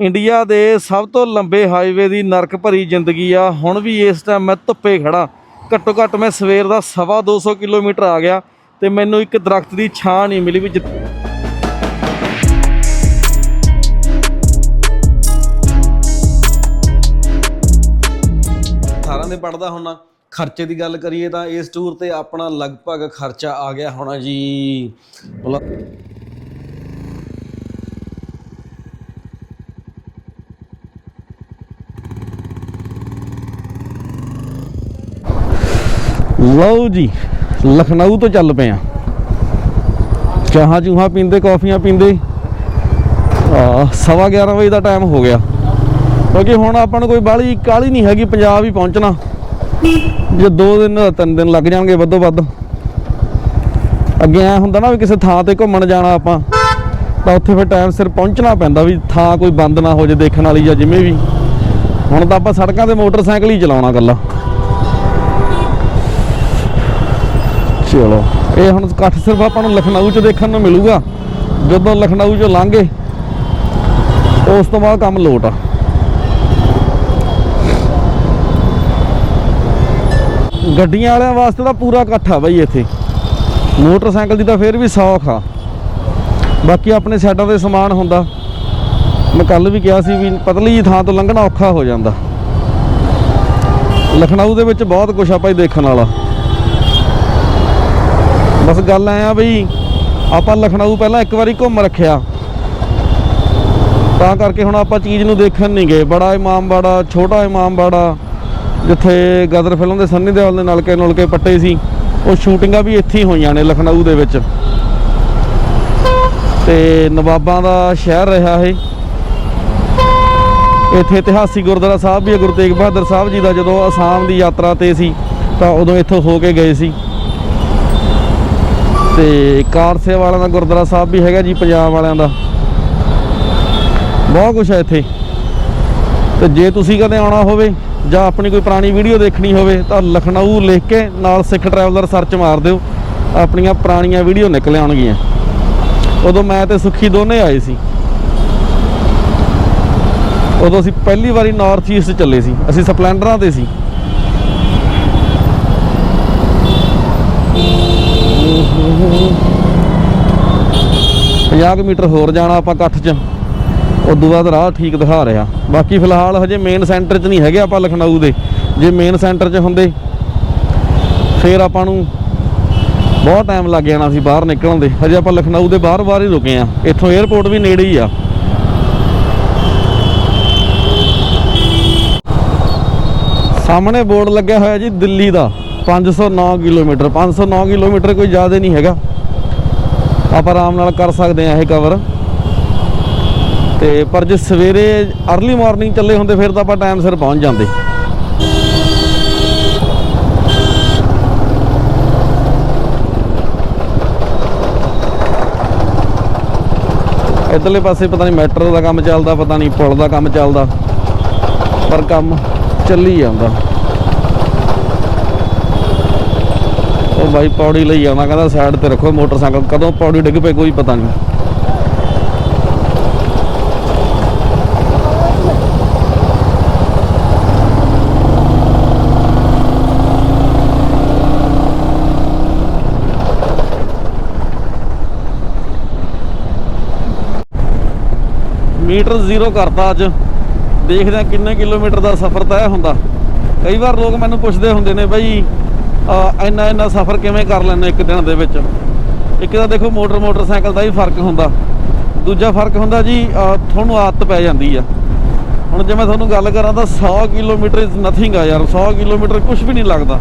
India ਦੇ ਸਭ ਤੋਂ ਲੰਬੇ ਹਾਈਵੇ ਦੀ ਨਰਕ ਭਰੀ ਜ਼ਿੰਦਗੀ ਆ। ਹੁਣ ਵੀ ਇਸ ਟਾਈਮ ਮੈਂ ਧੁੱਪੇ ਖੜਾ ਘੱਟੋ ਘੱਟ ਮੈਂ ਸਵੇਰ ਦਾ ਸਵਾ 200 ਕਿਲੋਮੀਟਰ ਆ ਗਿਆ ਤੇ ਮੈਨੂੰ ਇੱਕ ਦਰਖਤ ਦੀ ਛਾਂ ਨਹੀਂ ਮਿਲੀ ਵੀ ਸਾਰਿਆਂ ਦੇ ਪੜਦਾ ਹੁੰਨਾ ਖਰਚੇ ਦੀ ਗੱਲ ਕਰੀਏ ਤਾਂ ਇਸ ਟੂਰ ਤੇ ਆਪਣਾ ਲਗਭਗ ਖਰਚਾ ਆ ਗਿਆ ਹੋਣਾ ਜੀ। ਲਓ ਜੀ, ਲਖਨਊ ਤੋਂ ਚੱਲ ਪਏ ਆ। ਚਾਹਾਂ ਚੂਹਾਂ ਪੀਂਦੇ, ਕਾਫੀਆਂ ਪੀਂਦੇ। ਆ, ਸਵਾ 11 ਵਜੇ ਦਾ ਟਾਈਮ ਹੋ ਗਿਆ। ਕਿਉਂਕਿ ਹੁਣ ਆਪਾਂ ਨੂੰ ਕੋਈ ਬਾਹਲੀ ਕਾਹਲੀ ਨਹੀਂ ਹੈਗੀ, ਪੰਜਾਬ ਹੀ ਪਹੁੰਚਣਾ। ਜੇ ਦੋ ਦਿਨ, ਤਿੰਨ ਦਿਨ ਲੱਗ ਜਾਣਗੇ ਵੱਧੋ ਵੱਧ। ਅੱਗੇ ਐ ਹੁੰਦਾ ਨਾ ਵੀ ਕਿਸੇ ਥਾਂ ਤੇ ਘੁੰਮਣ ਜਾਣਾ ਆਪਾਂ, ਤਾਂ ਉੱਥੇ ਫਿਰ ਟਾਈਮ ਸਿਰ ਪਹੁੰਚਣਾ ਪੈਂਦਾ ਵੀ ਥਾਂ ਕੋਈ ਬੰਦ ਨਾ ਹੋ ਜੇ ਦੇਖਣ ਵਾਲੀ ਜਾਂ ਜਿਵੇਂ ਵੀ। ਹੁਣ ਤਾਂ ਆਪਾਂ ਸੜਕਾਂ ਤੇ ਮੋਟਰਸਾਈਕਲ ਹੀ ਚਲਾਉਣਾ ਗੱਲਾਂ ਚਲੋ ਇਹ ਹੁਣ ਇਕੱਠ ਸਿਰਫ ਆਪਾਂ ਨੂੰ ਲਖਨਊ ਚ ਦੇਖਣ ਨੂੰ ਮਿਲੂਗਾ। ਜਦੋਂ ਲਖਨਊ ਚੋਂ ਲੰਘੇ, ਉਸ ਤੋਂ ਬਾਅਦ ਕੰਮ ਲੋਟ ਆ। ਗੱਡੀਆਂ ਵਾਲਿਆਂ ਵਾਸਤੇ ਤਾਂ ਪੂਰਾ ਇਕੱਠ ਆ ਬਾਈ ਇੱਥੇ। ਮੋਟਰਸਾਈਕਲ ਦੀ ਤਾਂ ਫੇਰ ਵੀ ਸੌਖ ਆ। ਬਾਕੀ ਆਪਣੇ ਸਾਈਡਾਂ ਤੇ ਸਮਾਨ ਹੁੰਦਾ। ਮੈਂ ਕੱਲ ਵੀ ਕਿਹਾ ਸੀ ਵੀ ਪਤਲੀ ਜੀ ਥਾਂ ਤੋਂ ਲੰਘਣਾ ਔਖਾ ਹੋ ਜਾਂਦਾ। ਲਖਨਊ ਦੇ ਵਿੱਚ ਬਹੁਤ ਕੁਝ ਆ ਭਾਈ ਦੇਖਣ ਵਾਲਾ। ਬਸ ਗੱਲ ਐ ਆ ਬਈ, ਆਪਾਂ ਲਖਨਊ ਪਹਿਲਾਂ ਇੱਕ ਵਾਰੀ ਘੁੰਮ ਰੱਖਿਆ। ਤਾਂ ਕਰਕੇ ਹੁਣ ਆਪਾਂ ਚੀਜ਼ ਨੂੰ ਦੇਖਣ ਨਹੀਂ ਗਏ। ਬੜਾ ਇਮਾਮਬਾੜਾ ਛੋਟਾ ਇਮਾਮਬਾੜਾ ਜਿੱਥੇ ਗਦਰ ਫਿਲਮ ਦੇ ਸੰਨੀ ਦਿਓਲ ਦੇ ਨਲਕੇ ਨੁਲਕੇ ਪੱਟੇ ਸੀ। ਉਹ ਸ਼ੂਟਿੰਗਾਂ ਵੀ ਇੱਥੇ ਹੀ ਹੋਈਆਂ ਨੇ ਲਖਨਊ ਦੇ ਵਿੱਚ। ਤੇ ਨਵਾਬਾਂ ਦਾ ਸ਼ਹਿਰ ਰਿਹਾ ਇਹ। ਇੱਥੇ ਇਤਿਹਾਸਿਕ ਗੁਰਦੁਆਰਾ ਸਾਹਿਬ ਵੀ ਹੈ ਗੁਰੂ ਤੇਗ ਬਹਾਦਰ ਸਾਹਿਬ ਜੀ ਦਾ ਜਦੋਂ ਅਸਾਮ ਦੀ ਯਾਤਰਾ ਤੇ ਸੀ, ਤਾਂ ਉਦੋਂ ਇੱਥੋਂ ਹੋ ਕੇ ਗਏ ਸੀ। ਤੇ ਕਾਰਸੇ ਵਾਲਿਆਂ ਦਾ ਗੁਰਦੁਆਰਾ ਸਾਹਿਬ ਵੀ ਹੈਗਾ ਜੀ, ਪੰਜਾਬ ਵਾਲਿਆਂ ਦਾ। ਬਹੁਤ ਕੁਝ ਹੈ ਇੱਥੇ। ਤੇ ਜੇ ਤੁਸੀਂ ਕਦੇ ਆਉਣਾ ਹੋਵੇ ਜਾਂ ਆਪਣੀ ਕੋਈ ਪੁਰਾਣੀ ਵੀਡੀਓ ਦੇਖਣੀ ਹੋਵੇ ਤਾਂ ਲਖਨਊ ਲਿਖ ਕੇ ਨਾਲ ਸਿੱਖ ਟਰੈਵਲਰ ਸਰਚ ਮਾਰ ਦਿਓ। ਆਪਣੀਆਂ ਪੁਰਾਣੀਆਂ ਵੀਡੀਓ ਨਿਕਲ ਆਉਣਗੀਆਂ। ਉਦੋਂ ਮੈਂ ਤੇ ਸੁਖੀ ਦੋਨੇ ਆਏ ਸੀ। ਉਦੋਂ ਅਸੀਂ ਪਹਿਲੀ ਵਾਰੀ ਨਾਰਥ ਈਸਟ ਚੱਲੇ ਸੀ। ਅਸੀਂ ਸਪਲੈਂਡਰਾਂ ਤੇ ਸੀ। ਪੰਜਾਹ ਕੁ ਮੀਟਰ ਹੋਰ ਜਾਣਾ ਆਪਾਂ ਇਕੱਠ 'ਚ। ਉਦੋਂ ਬਾਅਦ ਰਾਹ ਠੀਕ ਦਿਖਾ ਰਿਹਾ। ਬਾਕੀ ਫਿਲਹਾਲ ਹਜੇ ਮੇਨ ਸੈਂਟਰ 'ਚ ਨਹੀਂ ਹੈਗੇ ਆਪਾਂ ਲਖਨਊ ਦੇ। ਜੇ ਮੇਨ ਸੈਂਟਰ 'ਚ ਹੁੰਦੇ, ਫੇਰ ਆਪਾਂ ਨੂੰ ਬਹੁਤ ਟਾਈਮ ਲੱਗ ਜਾਣਾ ਸੀ ਬਾਹਰ ਨਿਕਲਣ ਦੇ। ਹਜੇ ਆਪਾਂ ਲਖਨਊ ਦੇ ਬਾਹਰ ਬਾਹਰ ਹੀ ਰੁਕੇ ਆ ਇੱਥੋਂ 에ਅਰਪੋਰਟ ਵੀ ਨੇੜੇ ਹੀ ਆ। ਸਾਹਮਣੇ ਬੋਰਡ ਲੱਗਿਆ ਹੋਇਆ ਜੀ ਦਿੱਲੀ ਦਾ। 509 ਕਿਲੋਮੀਟਰ 509 ਕਿਲੋਮੀਟਰ ਕੋਈ ਜ਼ਿਆਦਾ ਨਹੀਂ ਹੈਗਾ। ਆਪਾਂ ਆਰਾਮ ਨਾਲ ਕਰ ਸਕਦੇ ਆ ਇਹ ਕਵਰ ਤੇ ਪਰ ਜੇ ਸਵੇਰੇ अर्ਲੀ ਮਾਰਨਿੰਗ ਚੱਲੇ ਹੁੰਦੇ, ਫਿਰ ਤਾਂ ਆਪਾਂ ਟਾਈਮ ਸਿਰ ਪਹੁੰਚ ਜਾਂਦੇ। ਇਧਰਲੇ ਪਾਸੇ ਪਤਾ ਨਹੀਂ ਮੈਟਰੋ ਦਾ ਕੰਮ ਚੱਲਦਾ, ਪਤਾ ਨਹੀਂ ਪੁਲ ਦਾ ਕੰਮ ਚੱਲਦਾ, ਪਰ ਕੰਮ ਚੱਲੀ ਜਾਂਦਾ। ਉਹ ਬਾਈ ਪੌੜੀ ਲਈ ਆਉਣਾ, ਕਹਿੰਦਾ ਸਾਈਡ ਤੇ ਰੱਖੋ ਮੋਟਰਸਾਈਕਲ, ਕਦੋਂ ਪੌੜੀ ਡਿੱਗ ਪਏ ਕੋਈ ਪਤਾ ਨਹੀਂ। ਮੀਟਰ ਜ਼ੀਰੋ ਕਰਤਾ ਅੱਜ। ਦੇਖਦੇ ਆ ਕਿੰਨੇ ਕਿਲੋਮੀਟਰ ਦਾ ਸਫ਼ਰ ਤੈਅ ਹੁੰਦਾ। ਕਈ ਵਾਰ ਲੋਕ ਮੈਨੂੰ ਪੁੱਛਦੇ ਹੁੰਦੇ ਨੇ, ਬਈ ਇੰਨਾ ਇੰਨਾ ਸਫ਼ਰ ਕਿਵੇਂ ਕਰ ਲੈਂਦੇ ਇੱਕ ਦਿਨ ਦੇ ਵਿੱਚ? ਇੱਕ ਤਾਂ ਦੇਖੋ ਮੋਟਰ ਮੋਟਰਸਾਈਕਲ ਦਾ ਹੀ ਫ਼ਰਕ ਹੁੰਦਾ। ਦੂਜਾ ਫ਼ਰਕ ਹੁੰਦਾ ਜੀ ਤੁਹਾਨੂੰ ਆਦਤ ਪੈ ਜਾਂਦੀ ਆ। ਹੁਣ ਜੇ ਮੈਂ ਤੁਹਾਨੂੰ ਗੱਲ ਕਰਾਂ ਤਾਂ 100 ਕਿਲੋਮੀਟਰ ਇਜ਼ ਨਥਿੰਗ ਆ ਯਾਰ 100 ਕਿਲੋਮੀਟਰ ਕੁਝ ਵੀ ਨਹੀਂ ਲੱਗਦਾ।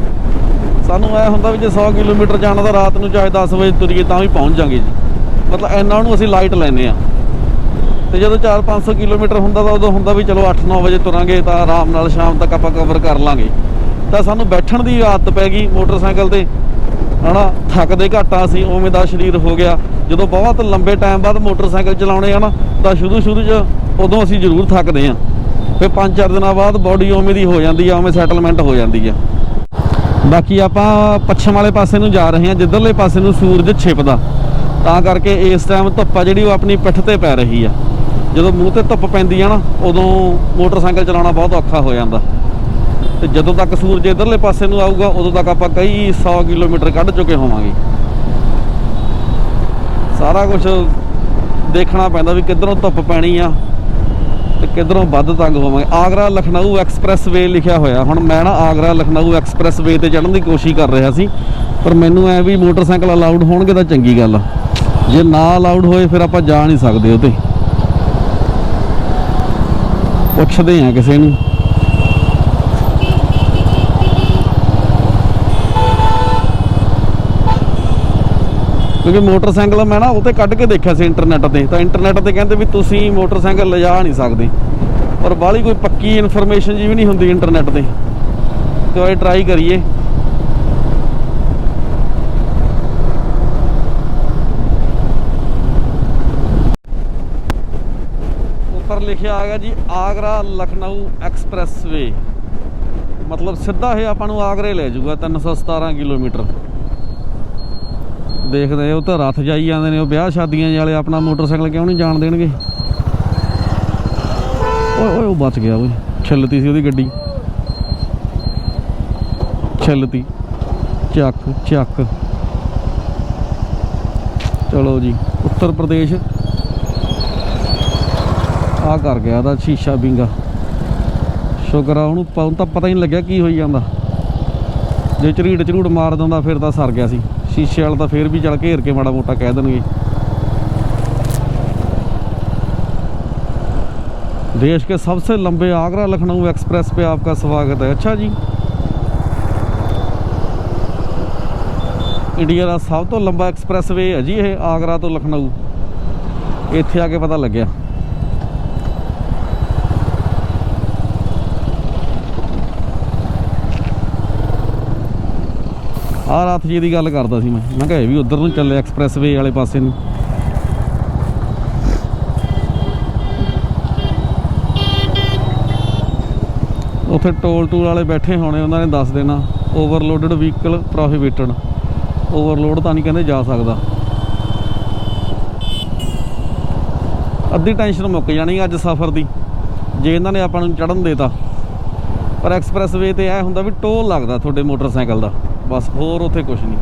ਸਾਨੂੰ ਐ ਹੁੰਦਾ ਵੀ ਜੇ 100 ਕਿਲੋਮੀਟਰ ਜਾਣਾ ਤਾਂ ਰਾਤ ਨੂੰ ਚਾਹੇ 10 ਵਜੇ ਤੁਰੀਏ ਤਾਂ ਵੀ ਪਹੁੰਚ ਜਾਾਂਗੇ ਜੀ। ਮਤਲਬ ਇੰਨਾ ਉਹਨੂੰ ਅਸੀਂ ਲਾਈਟ ਲੈਨੇ ਆ ਤੇ ਜਦੋਂ 4-500 ਕਿਲੋਮੀਟਰ ਹੁੰਦਾ ਤਾਂ ਉਦੋਂ ਹੁੰਦਾ ਵੀ ਚਲੋ 8-9 ਵਜੇ ਤੁਰਾਂਗੇ ਤਾਂ ਆਰਾਮ ਨਾਲ ਸ਼ਾਮ ਤੱਕ ਆਪਾਂ ਕਵਰ ਕਰ ਲਾਂਗੇ। ਤਾਂ ਸਾਨੂੰ ਬੈਠਣ ਦੀ ਆਦਤ ਪੈ ਗਈ ਮੋਟਰਸਾਈਕਲ ਤੇ। ਹਨਾ, ਥੱਕਦੇ ਘਾਟਾ ਸੀ ਉਵੇਂ ਦਾ ਸਰੀਰ ਹੋ ਗਿਆ। ਜਦੋਂ ਬਹੁਤ ਲੰਬੇ ਟਾਈਮ ਬਾਅਦ ਮੋਟਰਸਾਈਕਲ ਚਲਾਉਣੇ ਆ ਨਾ, ਤਾਂ ਸ਼ੁਰੂ ਸ਼ੁਰੂ 'ਚ ਉਦੋਂ ਅਸੀਂ ਜ਼ਰੂਰ ਥੱਕਦੇ ਹਾਂ ਫਿਰ 5-4 ਦਿਨਾਂ ਬਾਅਦ ਬਾਡੀ ਉਵੇਂ ਦੀ ਹੋ ਜਾਂਦੀ ਆ, ਉਵੇਂ ਸੈਟਲਮੈਂਟ ਹੋ ਜਾਂਦੀ ਆ। ਬਾਕੀ ਆਪਾਂ ਪੱਛਮ ਵਾਲੇ ਪਾਸੇ ਨੂੰ ਜਾ ਰਹੇ ਹਾਂ ਜਿੱਧਰਲੇ ਪਾਸੇ ਨੂੰ ਸੂਰਜ ਛਿਪਦਾ। ਤਾਂ ਕਰਕੇ ਇਸ ਟਾਈਮ ਧੁੱਪ ਆ ਜਿਹੜੀ, ਉਹ ਆਪਣੀ ਪਿੱਠ ਤੇ ਪੈ ਰਹੀ ਆ। ਜਦੋਂ ਮੂੰਹ ਤੇ ਧੁੱਪ ਪੈਂਦੀ ਆ ਨਾ, ਉਦੋਂ ਮੋਟਰਸਾਈਕਲ ਚਲਾਉਣਾ ਬਹੁਤ ਔਖਾ ਹੋ ਜਾਂਦਾ। ਤੇ ਜਦੋਂ ਤੱਕ ਸੂਰਜ ਇਧਰਲੇ ਪਾਸੇ ਨੂੰ ਆਊਗਾ, ਉਦੋਂ ਤੱਕ ਆਪਾਂ ਕਈ 100 ਕਿਲੋਮੀਟਰ ਕੱਢ ਚੁੱਕੇ ਹੋਵਾਂਗੇ। ਸਾਰਾ ਕੁਝ ਦੇਖਣਾ ਪੈਂਦਾ ਵੀ ਕਿੱਧਰੋਂ ਧੁੱਪ ਪੈਣੀ ਆ ਤੇ ਕਿੱਧਰੋਂ ਵੱਧ ਤੰਗ ਹੋਵਾਂਗੇ। ਆਗਰਾ ਲਖਨਊ ਐਕਸਪ੍ਰੈਸ-ਵੇ ਲਿਖਿਆ ਹੋਇਆ। ਹੁਣ ਮੈਂ ਨਾ ਆਗਰਾ ਲਖਨਊ ਐਕਸਪ੍ਰੈਸ-ਵੇ ਤੇ ਚੜ੍ਹਨ ਦੀ ਕੋਸ਼ਿਸ਼ ਕਰ ਰਿਹਾ ਸੀ, ਪਰ ਮੈਨੂੰ ਐ ਵੀ ਮੋਟਰਸਾਈਕਲ ਅਲਾਉਡ ਹੋਣਗੇ ਤਾਂ ਚੰਗੀ ਗੱਲ ਆ। ਜੇ ਨਾ ਅਲਾਉਡ ਹੋਏ, ਫਿਰ ਆਪਾਂ ਜਾ ਨਹੀਂ ਸਕਦੇ ਉਹ ਪੁੱਛਦੇ ਆ ਕਿਸੇ ਨੂੰ। ਕਿਉਂਕਿ ਮੋਟਰਸਾਈਕਲ ਮੈਂ ਨਾ ਉਹ ਤੇ ਕੱਢ ਕੇ ਦੇਖਿਆ ਸੀ ਇੰਟਰਨੈਟ ਤੇ। ਤਾਂ ਇੰਟਰਨੈਟ ਤੇ ਕਹਿੰਦੇ ਵੀ ਤੁਸੀਂ ਮੋਟਰਸਾਈਕਲ ਲਿਜਾ ਨਹੀਂ ਸਕਦੇ। ਪਰ ਬਾਹਲੀ ਕੋਈ ਪੱਕੀ ਇਨਫੋਰਮੇਸ਼ਨ ਜੀ ਵੀ ਨਹੀਂ ਹੁੰਦੀ ਇੰਟਰਨੈਟ ਤੇ। ਤੇ ਇਹ ਟਰਾਈ ਕਰੀਏ। ਉੱਪਰ ਲਿਖਿਆ ਆ ਗਿਆ ਜੀ, ਆਗਰਾ ਲਖਨਊ ਐਕਸਪ੍ਰੈਸਵੇ ਮਤਲਬ ਸਿੱਧਾ ਇਹ ਆਪਾਂ ਨੂੰ ਆਗਰੇ ਲੈ ਜਾਊਗਾ 317 ਕਿਲੋਮੀਟਰ। ਦੇਖਦੇ ਉਹ ਤਾਂ ਰੱਥ ਜਾਈ ਜਾਂਦੇ ਨੇ, ਉਹ ਵਿਆਹ ਸ਼ਾਦੀਆਂ ਜਿਹੇ ਵਾਲੇ ਆਪਣਾ ਮੋਟਰਸਾਈਕਲ ਕਿਉਂ ਨਹੀਂ ਜਾਣ ਦੇਣਗੇ? ਓਏ ਓਏ, ਉਹ ਬਚ ਗਿਆ ਓਏ, ਛਿੱਲਤੀ ਸੀ ਉਹਦੀ ਗੱਡੀ। ਛਿੱਲਤੀ, ਚੱਕ ਚੱਕ। ਚਲੋ ਜੀ, ਉੱਤਰ ਪ੍ਰਦੇਸ਼। ਆ ਕਰ ਗਿਆ ਉਹਦਾ ਸ਼ੀਸ਼ਾ ਬਿੰਗਾ। ਸ਼ੁਕਰ ਆ, ਉਹਨੂੰ ਤਾਂ ਪਤਾ ਹੀ ਨਹੀਂ ਲੱਗਿਆ ਕੀ ਹੋਈ ਜਾਂਦਾ। ਜੇ ਝਰੀੜ ਚਰੂੜ ਮਾਰ ਦਿੰਦਾ, ਫਿਰ ਤਾਂ ਸਰ ਗਿਆ ਸੀ। ਸ਼ੀਸ਼ੇ ਵਾਲਾ ਤਾਂ ਫਿਰ ਵੀ ਚਲ ਘੇਰ ਕੇ ਮਾੜਾ ਮੋਟਾ ਕਹਿ ਦੇਣਗੇ देश के सबसे लंबे आगरा लखनऊ एक्सप्रेस पे आपका स्वागत है अच्छा जी ਇੰਡੀਆ ਦਾ ਸਭ ਤੋਂ ਲੰਬਾ ਐਕਸਪ੍ਰੈਸਵੇ ਹੈ ਜੀ ਇਹ ਆਗਰਾ ਤੋਂ ਲਖਨਊ ਇੱਥੇ ਆ ਕੇ ਪਤਾ ਲੱਗਿਆ ਆਹ ਰਾਤ ਜੀ ਦੀ ਗੱਲ ਕਰਦਾ ਸੀ ਮੈਂ। ਮੈਂ ਕਿਹਾ ਇਹ ਵੀ ਉਧਰ ਨੂੰ ਚੱਲੇ ਐਕਸਪ੍ਰੈਸਵੇ ਵਾਲੇ ਪਾਸੇ ਨੂੰ। ਉੱਥੇ ਟੋਲ ਟੂਲ ਵਾਲੇ ਬੈਠੇ ਹੋਣੇ, ਉਹਨਾਂ ਨੇ ਦੱਸ ਦੇਣਾ ਓਵਰਲੋਡਡ ਵਹੀਕਲ ਪ੍ਰੋਹਿਬਿਟਡ ਓਵਰਲੋਡ ਤਾਂ ਨਹੀਂ ਕਹਿੰਦੇ ਜਾ ਸਕਦਾ। ਅੱਧੀ ਟੈਨਸ਼ਨ ਮੁੱਕ ਜਾਣੀ ਅੱਜ ਸਫ਼ਰ ਦੀ। ਜੇ ਇਹਨਾਂ ਨੇ ਆਪਾਂ ਨੂੰ ਚੜਨ ਦੇਤਾ। ਪਰ ਐਕਸਪ੍ਰੈਸਵੇ ਤੇ ਐ ਹੁੰਦਾ ਵੀ ਟੋਲ ਲੱਗਦਾ ਤੁਹਾਡੇ ਮੋਟਰਸਾਈਕਲ ਦਾ। ਬਸ ਹੋਰ ਉੱਥੇ ਕੁਝ ਨਹੀਂ।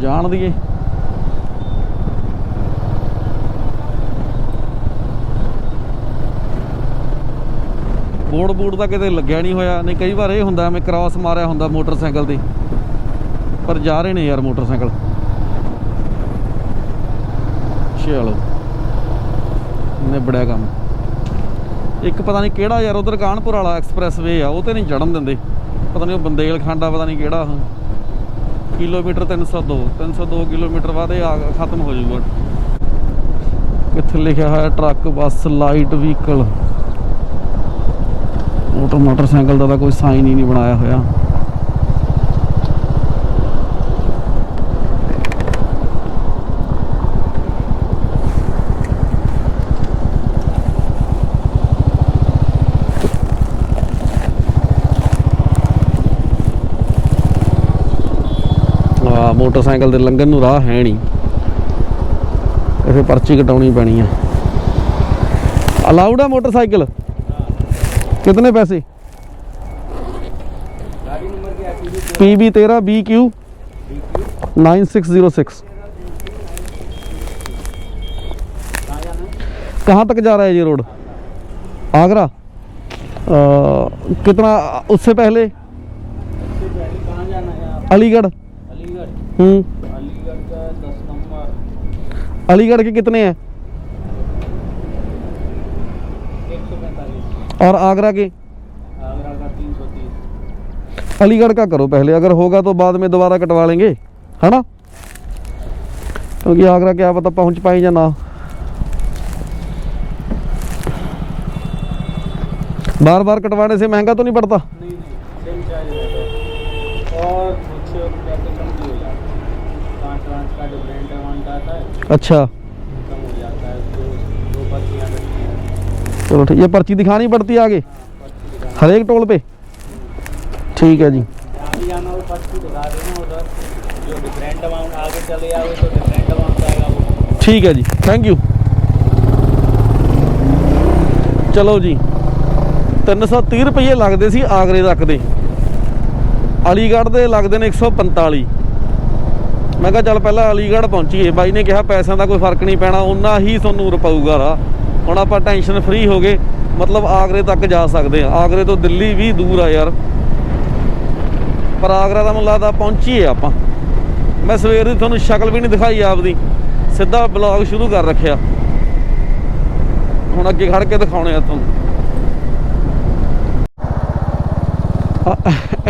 ਜਾਣ ਦੀਏ ਬੋਰਡ ਬੂਡ ਤਾਂ ਕਿਤੇ ਲੱਗਿਆ ਨਹੀਂ ਹੋਇਆ, ਨਹੀਂ ਕਈ ਵਾਰ ਇਹ ਹੁੰਦਾ ਮੈਂ ਕ੍ਰਾਸ ਮਾਰਿਆ ਹੁੰਦਾ ਮੋਟਰਸਾਈਕਲ ਤੇ। ਪਰ ਜਾ ਰਹੇ ਨੇ ਯਾਰ ਮੋਟਰਸਾਈਕਲ। ਚਲੋ। ਨਿਬੜਿਆ ਕੰਮ। ਇੱਕ ਪਤਾ ਨਹੀਂ ਕਿਹੜਾ ਯਾਰ, ਉਧਰ ਕਾਨਪੁਰ ਵਾਲਾ ਐਕਸਪ੍ਰੈਸ ਵੇ ਆ, ਉਹ ਤੇ ਨਹੀਂ ਚੜਨ ਦਿੰਦੇ। ਪਤਾ ਨਹੀਂ ਉਹ ਬੰਦੇਲ ਖਾਂਡਾ, ਪਤਾ ਨਹੀਂ ਕਿਹੜਾ ਉਹ। ਕਿਲੋਮੀਟਰ 302 302 ਕਿਲੋਮੀਟਰ ਬਾਅਦ ਇਹ ਖਤਮ ਹੋ ਜਾਊਗਾ। ਕਿੱਥੇ ਲਿਖਿਆ ਹੋਇਆ, truck, bus, light, vehicle. Motor motorcycle ਦਾ ਤਾਂ ਕੋਈ ਸਾਈਨ ਹੀ ਨਹੀਂ ਬਣਾਇਆ ਹੋਇਆ। ਆ ਮੋਟਰਸਾਈਕਲ ਦੇ ਲੰਘਣ ਨੂੰ ਰਾਹ ਹੈ ਨਹੀਂ। ਇਹ ਪਰਚੀ ਕਟਾਉਣੀ ਪੈਣੀ ਆ। ਅਲਾਉਡ ਆ ਮੋਟਰਸਾਈਕਲ? कितने पैसे? पी बी तेरह B Q nine six zero six. कहाँ तक जा रहा है ये रोड? आगरा? कितना उससे पहले? अलीगढ़। अलीगढ़। हम्म। अलीगढ़ के कितने हैं? और आगरा के? आगरा का तीन सौ तीस। अलीगढ़ का करो पहले अगर होगा तो बाद में दोबारा कटवा लेंगे है ना? क्योंकि आगरा क्या पता पहुँच पाए या ना। बार बार कटवाने से महँगा तो नहीं पड़ता? नहीं नहीं और हो अच्छा। चलो ठीक ये पर्ची दिखानी पड़ती है आगे पर्ची दिखा हर एक टोल पे ठीक है जी जहाँ भी जाना वो पर्ची दिखा देना उधर जो डिफरेंट अमाउंट आगे चले आओगे तो डिफरेंट अमाउंट आएगा वो ਠੀਕ ਹੈ ਜੀ ਥੈਂਕ ਯੂ ਚਲੋ ਜੀ 330 ਰੁਪਏ ਲੱਗਦੇ ਸੀ ਆਗਰੇ ਤੱਕ ਦੇ ਅਲੀਗੜ੍ਹ ਦੇ ਲੱਗਦੇ ਨੇ 145 ਮੈਂ ਕਿਹਾ ਚੱਲ ਪਹਿਲਾਂ ਅਲੀਗੜ੍ਹ ਪਹੁੰਚੀਏ ਬਾਈ ਨੇ ਕਿਹਾ ਪੈਸਿਆਂ ਦਾ ਕੋਈ ਫਰਕ ਨਹੀਂ ਪੈਣਾ ਉਨਾ ਹੀ ਤੁਹਾਨੂੰ ਰਪਊਗਾ ਰਾ ਹੁਣ ਆਪਾਂ ਟੈਨਸ਼ਨ ਫ੍ਰੀ ਹੋ ਗਏ ਮਤਲਬ ਆਗਰੇ ਤੱਕ ਜਾ ਸਕਦੇ ਆ ਆਗਰੇ ਤੋਂ ਦਿੱਲੀ ਵੀ ਦੂਰ ਆ ਯਾਰ। ਪਰ ਆਗਰਾ ਦਾ ਮੈਨੂੰ ਲੱਗਦਾ ਪਹੁੰਚੀਏ ਆਪਾਂ। ਮੈਂ ਸਵੇਰ ਦੀ ਤੁਹਾਨੂੰ ਸ਼ਕਲ ਵੀ ਨਹੀਂ ਦਿਖਾਈ ਆਪਦੀ। ਸਿੱਧਾ ਬਲੌਗ ਸ਼ੁਰੂ ਕਰ ਰੱਖਿਆ। ਹੁਣ ਅੱਗੇ ਖੜ ਕੇ ਦਿਖਾਉਣੇ ਆ ਤੁਹਾਨੂੰ। ਆ,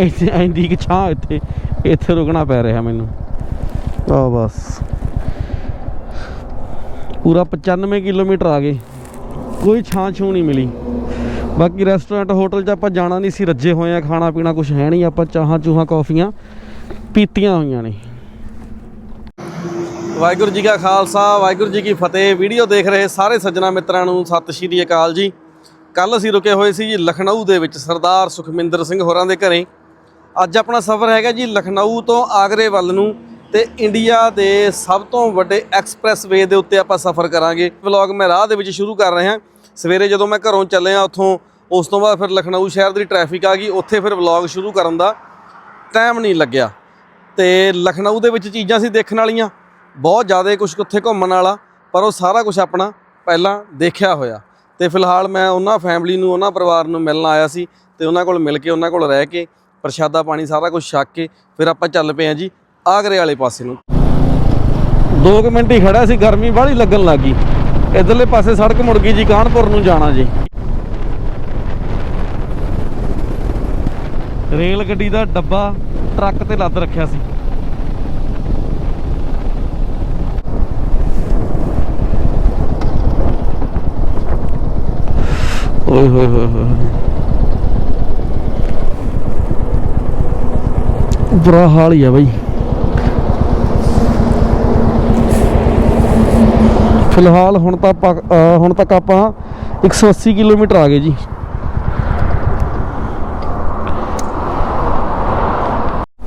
ਇੱਥੇ ਐਂਦੀ ਕਿ ਛਾਂ ਇੱਥੇ। ਇੱਥੇ ਰੁਕਣਾ ਪੈ ਰਿਹਾ ਮੈਨੂੰ। ਆ ਬਸ। ਪੂਰਾ 95 ਕਿਲੋਮੀਟਰ ਆ ਗਏ। ਕੋਈ ਛਾਂ ਛੂ ਨਹੀਂ ਮਿਲੀ। ਬਾਕੀ ਰੈਸਟੋਰੈਂਟ ਹੋਟਲ 'ਚ ਆਪਾਂ ਜਾਣਾ ਨਹੀਂ ਸੀ, ਰੱਜੇ ਹੋਏ ਆ ਖਾਣਾ ਪੀਣਾ ਕੁਝ ਹੈ ਨਹੀਂ, ਆਪਾਂ ਚਾਹਾਂ ਚੂਹਾਂ, ਕੌਫੀਆਂ ਪੀਤੀਆਂ ਹੋਈਆਂ ਨੇ। ਵਾਹਿਗੁਰੂ ਜੀ ਕਾ ਖਾਲਸਾ, ਵਾਹਿਗੁਰੂ ਜੀ ਕੀ ਫਤਿਹ। ਵੀਡੀਓ ਦੇਖ ਰਹੇ ਸਾਰੇ ਸੱਜਣਾ ਮਿੱਤਰਾਂ ਨੂੰ ਸਤਿ ਸ਼੍ਰੀ ਅਕਾਲ ਜੀ। ਕੱਲ ਅਸੀਂ ਰੁਕੇ ਹੋਏ ਸੀ ਜੀ ਲਖਨਊ ਦੇ ਵਿੱਚ, ਸਰਦਾਰ ਸੁਖਮਿੰਦਰ ਸਿੰਘ ਹੋਰਾਂ ਦੇ ਘਰੇ। ਅੱਜ ਆਪਣਾ ਸਫ਼ਰ ਹੈਗਾ ਜੀ ਲਖਨਊ ਤੋਂ ਆਗਰੇ ਵੱਲ ਨੂੰ। ਤੇ ਇੰਡੀਆ ਦੇ ਸਭ ਤੋਂ ਵੱਡੇ ਐਕਸਪ੍ਰੈਸ-ਵੇ ਦੇ ਉੱਤੇ ਆਪਾਂ ਸਫ਼ਰ ਕਰਾਂਗੇ। ਵਲੌਗ ਮੈਂ ਰਾਹ ਦੇ ਵਿੱਚ ਸ਼ੁਰੂ ਕਰ ਰਿਹਾ। ਸਵੇਰੇ ਜਦੋਂ ਮੈਂ ਘਰੋਂ ਚੱਲਿਆ ਉੱਥੋਂ, ਉਸ ਤੋਂ ਬਾਅਦ ਫਿਰ ਲਖਨਊ ਸ਼ਹਿਰ ਦੀ ਟ੍ਰੈਫਿਕ ਆ ਗਈ। ਉੱਥੇ ਫਿਰ ਵਲੌਗ ਸ਼ੁਰੂ ਕਰਨ ਦਾ ਟਾਈਮ ਨਹੀਂ ਲੱਗਿਆ। ਤੇ ਲਖਨਊ ਦੇ ਵਿੱਚ ਚੀਜ਼ਾਂ ਸੀ ਦੇਖਣ ਵਾਲੀਆਂ। ਬਹੁਤ ਜ਼ਿਆਦਾ ਕੁਝ ਉੱਥੇ ਘੁੰਮਣ ਵਾਲਾ, ਪਰ ਉਹ ਸਾਰਾ ਕੁਝ ਆਪਣਾ ਪਹਿਲਾਂ ਦੇਖਿਆ ਹੋਇਆ। ਤੇ ਫਿਲਹਾਲ ਮੈਂ ਉਹਨਾਂ ਫੈਮਿਲੀ ਨੂੰ, ਉਹਨਾਂ ਪਰਿਵਾਰ ਨੂੰ ਮਿਲਣ ਆਇਆ ਸੀ। ਤੇ ਉਹਨਾਂ ਕੋਲ ਮਿਲ ਕੇ, ਉਹਨਾਂ ਕੋਲ ਰਹਿ ਕੇ, ਪ੍ਰਸ਼ਾਦਾ ਪਾਣੀ ਸਾਰਾ ਕੁਝ ਛੱਕ ਕੇ ਫਿਰ ਆਪਾਂ ਚੱਲ ਪਏ ਆ ਜੀ। ਆਗਰੇ ਵਾਲੇ ਪਾਸੇ ਨੂੰ। 2 ਮਿੰਟ ਹੀ ਖੜਾ ਸੀ, ਗਰਮੀ ਬਾਹਲੀ ਲੱਗਣ ਲੱਗੀ ਇਧਰਲੇ ਪਾਸੇ ਸੜਕ ਮੁੜ ਗਈ ਜੀ, ਕਾਨਪੁਰ ਨੂੰ ਜਾਣਾ ਜੀ। ਰੇਲ ਗੱਡੀ ਦਾ ਡੱਬਾ ਟਰੱਕ ਤੇ ਲੱਦ ਰੱਖਿਆ ਸੀ। ਓਏ ਹੋਏ ਹੋਏ ਹੋਏ। ਬੁਰਾ ਹਾਲ ਹੀ ਆ ਬਈ। ਫਿਲਹਾਲ ਹੁਣ ਤਾਂ ਆਪਾਂ ਅਹ ਹੁਣ ਤੱਕ ਆਪਾਂ 180 ਕਿਲੋਮੀਟਰ ਆ ਗਏ ਜੀ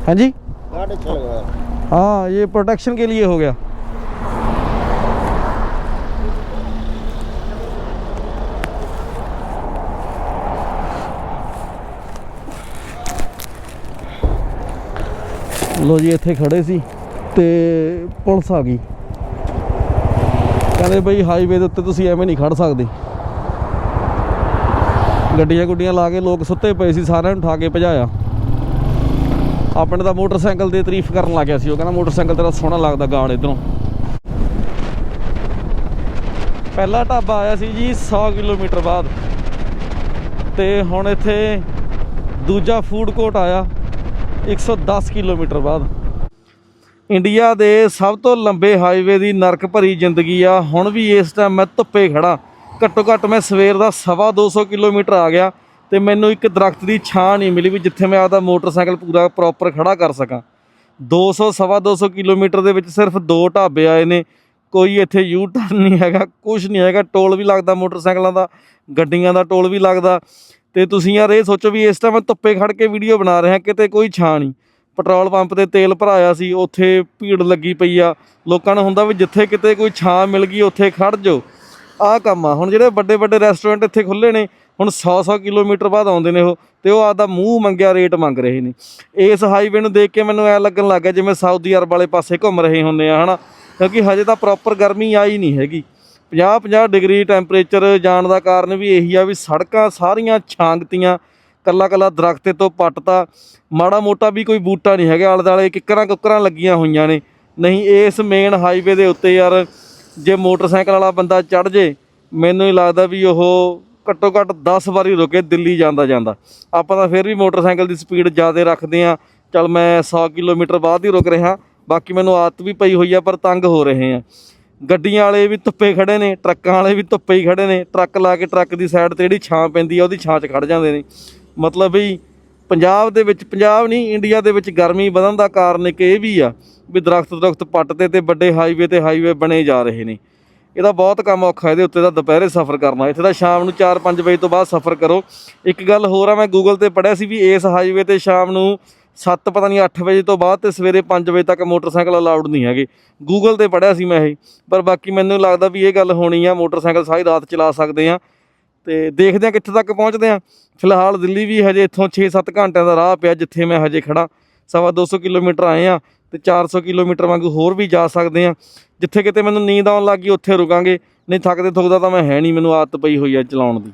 हाँ जी गाड़ी चल गया हाँ ये प्रोटेक्शन के लिए हो गया ਲੋ ਜੀ ਇੱਥੇ ਖੜੇ ਸੀ ਤੇ ਪੁਲਿਸ ਆ ਗਈ ਕਹਿੰਦੇ ਬਈ ਹਾਈਵੇ ਦੇ ਉੱਤੇ ਤੁਸੀਂ ਐਵੇਂ ਨਹੀਂ ਖੜ ਸਕਦੇ। ਗੱਡੀਆਂ ਗੁੱਡੀਆਂ ਲਾ ਕੇ ਲੋਕ ਸੁੱਤੇ ਪਏ ਸੀ, ਸਾਰਿਆਂ ਨੂੰ ਉਠਾ ਕੇ ਭਜਾਇਆ। ਆਪਣੇ ਦਾ ਮੋਟਰਸਾਈਕਲ ਦੀ ਤਾਰੀਫ ਕਰਨ ਲੱਗ ਗਿਆ ਸੀ, ਉਹ ਕਹਿੰਦਾ ਮੋਟਰਸਾਈਕਲ ਤੇਰਾ ਸੋਹਣਾ ਲੱਗਦਾ ਗਾੜ ਇਧਰੋਂ। ਪਹਿਲਾ ਢਾਬਾ ਆਇਆ ਸੀ ਜੀ 100 ਕਿਲੋਮੀਟਰ ਬਾਅਦ। ਤੇ ਹੁਣ ਇੱਥੇ ਦੂਜਾ ਫੂਡ ਕੋਰਟ ਆਇਆ 110 ਕਿਲੋਮੀਟਰ ਬਾਅਦ। ਇੰਡੀਆ ਦੇ ਸਭ ਤੋਂ ਲੰਬੇ ਹਾਈਵੇ ਦੀ ਨਰਕ ਭਰੀ ਜ਼ਿੰਦਗੀ ਆ। ਹੁਣ ਵੀ ਇਸ ਟਾਈਮ ਮੈਂ ਧੁੱਪੇ ਖੜਾ ਘੱਟੋ ਘੱਟ ਮੈਂ ਸਵੇਰ ਦਾ ਸਵਾ 200 ਕਿਲੋਮੀਟਰ ਆ ਗਿਆ ਤੇ ਮੈਨੂੰ ਇੱਕ ਦਰਖਤ ਦੀ ਛਾਂ ਨਹੀਂ ਮਿਲੀ ਵੀ ਜਿੱਥੇ ਮੈਂ ਆਪਦਾ ਮੋਟਰਸਾਈਕਲ ਪੂਰਾ ਪ੍ਰੋਪਰ ਖੜਾ ਕਰ ਸਕਾਂ। 200 ਸਵਾ 200 ਕਿਲੋਮੀਟਰ ਦੇ ਵਿੱਚ ਸਿਰਫ ਦੋ ਢਾਬੇ ਆਏ ਨੇ। ਕੋਈ ਇੱਥੇ ਯੂ ਟਰਨ ਨਹੀਂ ਹੈਗਾ ਕੁਝ ਨਹੀਂ ਹੈਗਾ। ਟੋਲ ਵੀ ਲੱਗਦਾ ਮੋਟਰਸਾਈਕਲਾਂ ਦਾ, ਗੱਡੀਆਂ ਦਾ ਟੋਲ ਵੀ ਲੱਗਦਾ। ਤੇ ਤੁਸੀਂ ਯਾਰ ਇਹ ਸੋਚੋ ਵੀ ਇਸ ਟਾਈਮ ਮੈਂ ਧੁੱਪੇ ਖੜ ਕੇ ਵੀਡੀਓ ਬਣਾ ਰਿਹਾ, ਕਿਤੇ ਕੋਈ ਛਾਂ ਨਹੀਂ। ਪੈਟਰੋਲ ਪੰਪ ਤੇ ਤੇਲ ਭਰਾਇਆ ਸੀ, ਉੱਥੇ ਭੀੜ ਲੱਗੀ ਪਈ ਆ। ਲੋਕਾਂ ਨੂੰ ਹੁੰਦਾ ਵੀ ਜਿੱਥੇ ਕਿਤੇ ਕੋਈ ਛਾਂ ਮਿਲ ਗਈ, ਉੱਥੇ ਖੜ ਜਾਓ। ਆਹ ਕੰਮ ਆ। ਹੁਣ ਜਿਹੜੇ ਵੱਡੇ ਵੱਡੇ ਰੈਸਟੋਰੈਂਟ ਇੱਥੇ ਖੁੱਲੇ ਨੇ, ਹੁਣ 100-100 ਕਿਲੋਮੀਟਰ ਬਾਅਦ ਆਉਂਦੇ ਨੇ ਉਹ, ਤੇ ਉਹ ਆਪਦਾ ਮੂੰਹ ਮੰਗਿਆ, ਰੇਟ ਮੰਗ ਰਹੇ ਨੇ। ਇਸ ਹਾਈਵੇ ਨੂੰ ਦੇਖ ਕੇ ਮੈਨੂੰ ਐ ਲੱਗਣ ਲੱਗ ਗਿਆ ਜਿਵੇਂ ਸਾਊਦੀ ਅਰਬ ਵਾਲੇ ਪਾਸੇ ਘੁੰਮ ਰਹੇ ਹੁੰਦੇ ਆ, ਹਨਾ? ਕਿਉਂਕਿ ਹਜੇ ਤਾਂ ਪ੍ਰੋਪਰ ਗਰਮੀ ਆਈ ਨਹੀਂ ਹੈਗੀ। 50-50 ਡਿਗਰੀ ਟੈਂਪਰੇਚਰ ਜਾਣ ਦਾ ਕਾਰਨ ਵੀ ਇਹੀ ਆ ਵੀ ਸੜਕਾਂ ਸਾਰੀਆਂ ਛਾਂਗਤੀਆਂ। ਕੱਲਾ ਕੱਲਾ ਦਰਖਤ ਤੋਂ ਪੱਟਤਾ ਮਾੜਾ ਮੋਟਾ ਵੀ ਕੋਈ ਬੂਟਾ ਨਹੀਂ ਹੈਗਾ, ਆਲੇ ਦੁਆਲੇ ਕਿੱਕਰਾਂ ਕੁੱਕਰਾਂ ਲੱਗੀਆਂ ਹੋਈਆਂ ਨੇ। ਨਹੀਂ, ਇਸ ਮੇਨ ਹਾਈਵੇ ਦੇ ਉੱਤੇ ਯਾਰ ਜੇ ਮੋਟਰਸਾਈਕਲ ਵਾਲਾ ਬੰਦਾ ਚੜ ਜੇ, ਮੈਨੂੰ ਹੀ ਲੱਗਦਾ ਵੀ ਉਹ ਘੱਟੋ ਘੱਟ 10 ਵਾਰੀ ਰੁਕੇ ਦਿੱਲੀ ਜਾਂਦਾ ਜਾਂਦਾ। ਆਪਾਂ ਤਾਂ ਫਿਰ ਵੀ ਮੋਟਰਸਾਈਕਲ ਦੀ ਸਪੀਡ ਜ਼ਿਆਦਾ ਰੱਖਦੇ ਆ ਚਲ ਮੈਂ 100 ਕਿਲੋਮੀਟਰ ਬਾਅਦ ਹੀ ਰੁਕ ਰਿਹਾ, ਬਾਕੀ ਮੈਨੂੰ ਆਦਤ ਵੀ ਪਈ ਹੋਈ ਆ, ਪਰ ਤੰਗ ਹੋ ਰਹੇ ਆ ਗੱਡੀਆਂ ਵਾਲੇ ਵੀ ਧੁੱਪੇ ਖੜੇ ਨੇ, ਟਰੱਕਾਂ ਵਾਲੇ ਵੀ ਧੁੱਪੇ ਹੀ ਖੜੇ ਨੇ, ਟਰੱਕ ਲਾ ਕੇ ਟਰੱਕ ਦੀ ਸਾਈਡ ਤੇ ਜਿਹੜੀ ਛਾਂ ਪੈਂਦੀ ਆ, ਉਹਦੀ ਛਾਂ 'ਚ ਖੜ ਜਾਂਦੇ ਨੇ। ਮਤਲਬ ਵੀ ਪੰਜਾਬ ਦੇ ਵਿੱਚ, ਪੰਜਾਬ ਨਹੀਂ ਇੰਡੀਆ ਦੇ ਵਿੱਚ ਗਰਮੀ ਵਧਣ ਦਾ ਕਾਰਨ ਇੱਕ ਇਹ ਵੀ ਆ ਵੀ ਦਰਖਤ ਦਰਖਤ ਪੱਟਦੇ ਤੇ ਵੱਡੇ ਹਾਈਵੇ ਤੇ ਹਾਈਵੇ ਬਣੇ ਜਾ ਰਹੇ ਨੇ। ਇਹਦਾ ਬਹੁਤ ਕੰਮ ਔਖਾ ਇਹਦੇ ਉੱਤੇ ਦਾ ਦੁਪਹਿਰੇ ਸਫ਼ਰ ਕਰਨਾ। ਇੱਥੇ ਤਾਂ ਸ਼ਾਮ ਨੂੰ 4-5 ਵਜੇ ਤੋਂ ਬਾਅਦ ਸਫ਼ਰ ਕਰੋ। ਇੱਕ ਗੱਲ ਹੋਰ ਆ, ਮੈਂ ਗੂਗਲ ਤੇ ਪੜਿਆ ਸੀ ਵੀ ਇਸ ਹਾਈਵੇ ਤੇ ਸ਼ਾਮ ਨੂੰ 7 ਪਤਾ ਨਹੀਂ 8 ਵਜੇ ਤੋਂ ਬਾਅਦ ਤੇ ਸਵੇਰੇ 5 ਵਜੇ ਤੱਕ ਮੋਟਰਸਾਈਕਲ ਅਲਾਉਡ ਨਹੀਂ ਹੈਗੇ। ਗੂਗਲ ਤੇ ਪੜਿਆ ਸੀ ਮੈਂ ਇਹ, ਪਰ ਬਾਕੀ ਮੈਨੂੰ ਲੱਗਦਾ ਵੀ ਇਹ ਗੱਲ ਹੋਣੀ ਆ, ਮੋਟਰਸਾਈਕਲ ਸਾਰੀ ਰਾਤ ਚਲਾ ਸਕਦੇ ਆ। ਤੇ ਦੇਖਦੇ ਆ ਕਿੱਥੇ ਤੱਕ ਪਹੁੰਚਦੇ ਆ ਫਿਲਹਾਲ ਦਿੱਲੀ ਵੀ ਹਜੇ ਇੱਥੋਂ 6-7 ਘੰਟਿਆਂ ਦਾ ਰਾਹ ਪਿਆ ਜਿੱਥੇ ਮੈਂ ਹਜੇ ਖੜਾ ਸਵਾ 200 ਕਿਲੋਮੀਟਰ ਆਏ ਆ ਤੇ 400 ਕਿਲੋਮੀਟਰ ਵਾਂਗੂ ਹੋਰ ਵੀ ਜਾ ਸਕਦੇ ਆ ਜਿੱਥੇ ਕਿਤੇ ਮੈਨੂੰ ਨੀਂਦ ਆਉਣ ਲੱਗੀ ਉੱਥੇ ਰੁਕਾਂਗੇ। ਨਹੀਂ ਥੱਕਦੇ ਥੁੱਕਦਾ ਤਾਂ ਮੈਂ ਹੈ ਨਹੀਂ, ਮੈਨੂੰ ਆਦਤ ਪਈ ਹੋਈ ਆ ਚਲਾਉਣ ਦੀ।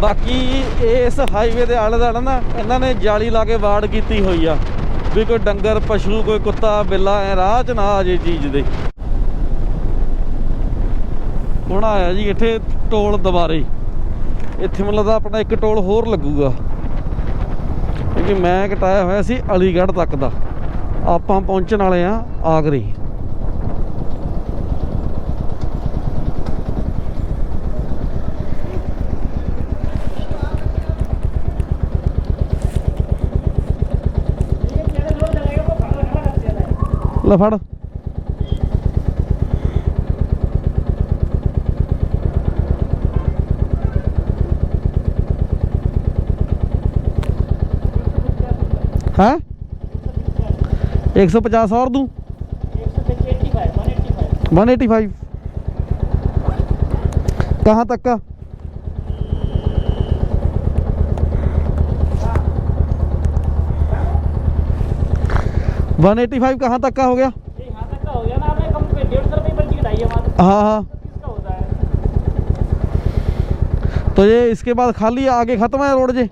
ਬਾਕੀ ਇਸ ਹਾਈਵੇ ਦੇ ਆਲੇ ਦੁਆਲੇ ਨਾ ਇਹਨਾਂ ਨੇ ਜਾਲੀ ਲਾ ਕੇ ਵਾੜ ਕੀਤੀ ਹੋਈ ਆ। ਵੀ ਕੋਈ ਡੰਗਰ, ਪਸ਼ੂ, ਕੋਈ ਕੁੱਤਾ, ਬਿੱਲਾ, ਐ ਰਾਹ 'ਚ ਨਾ ਆ ਜੇ ਚੀਜ਼ ਦੇ। ਹੁਣ ਆਇਆ ਜੀ, ਇੱਥੇ ਟੋਲ ਦੁਬਾਰੇ। ਇੱਥੇ ਮੈਨੂੰ ਲੱਗਦਾ ਆਪਣਾ ਇੱਕ ਟੋਲ ਹੋਰ ਲੱਗੂਗਾ। ਕਿਉਂਕਿ ਮੈਂ ਕਟਾਇਆ ਹੋਇਆ ਸੀ ਅਲੀਗੜ੍ਹ ਤੱਕ ਦਾ। ਆਪਾਂ ਪਹੁੰਚਣ ਵਾਲੇ ਆ ਆਗਰੀ। ਲੈ ਫੜ। ਹੈ 150 और दूँ 185 कहाँ तक का वन एटी फाइव कहाँ तक का हो गया हाँ हाँ तो ये इसके बाद खाली आगे खत्म है रोड जे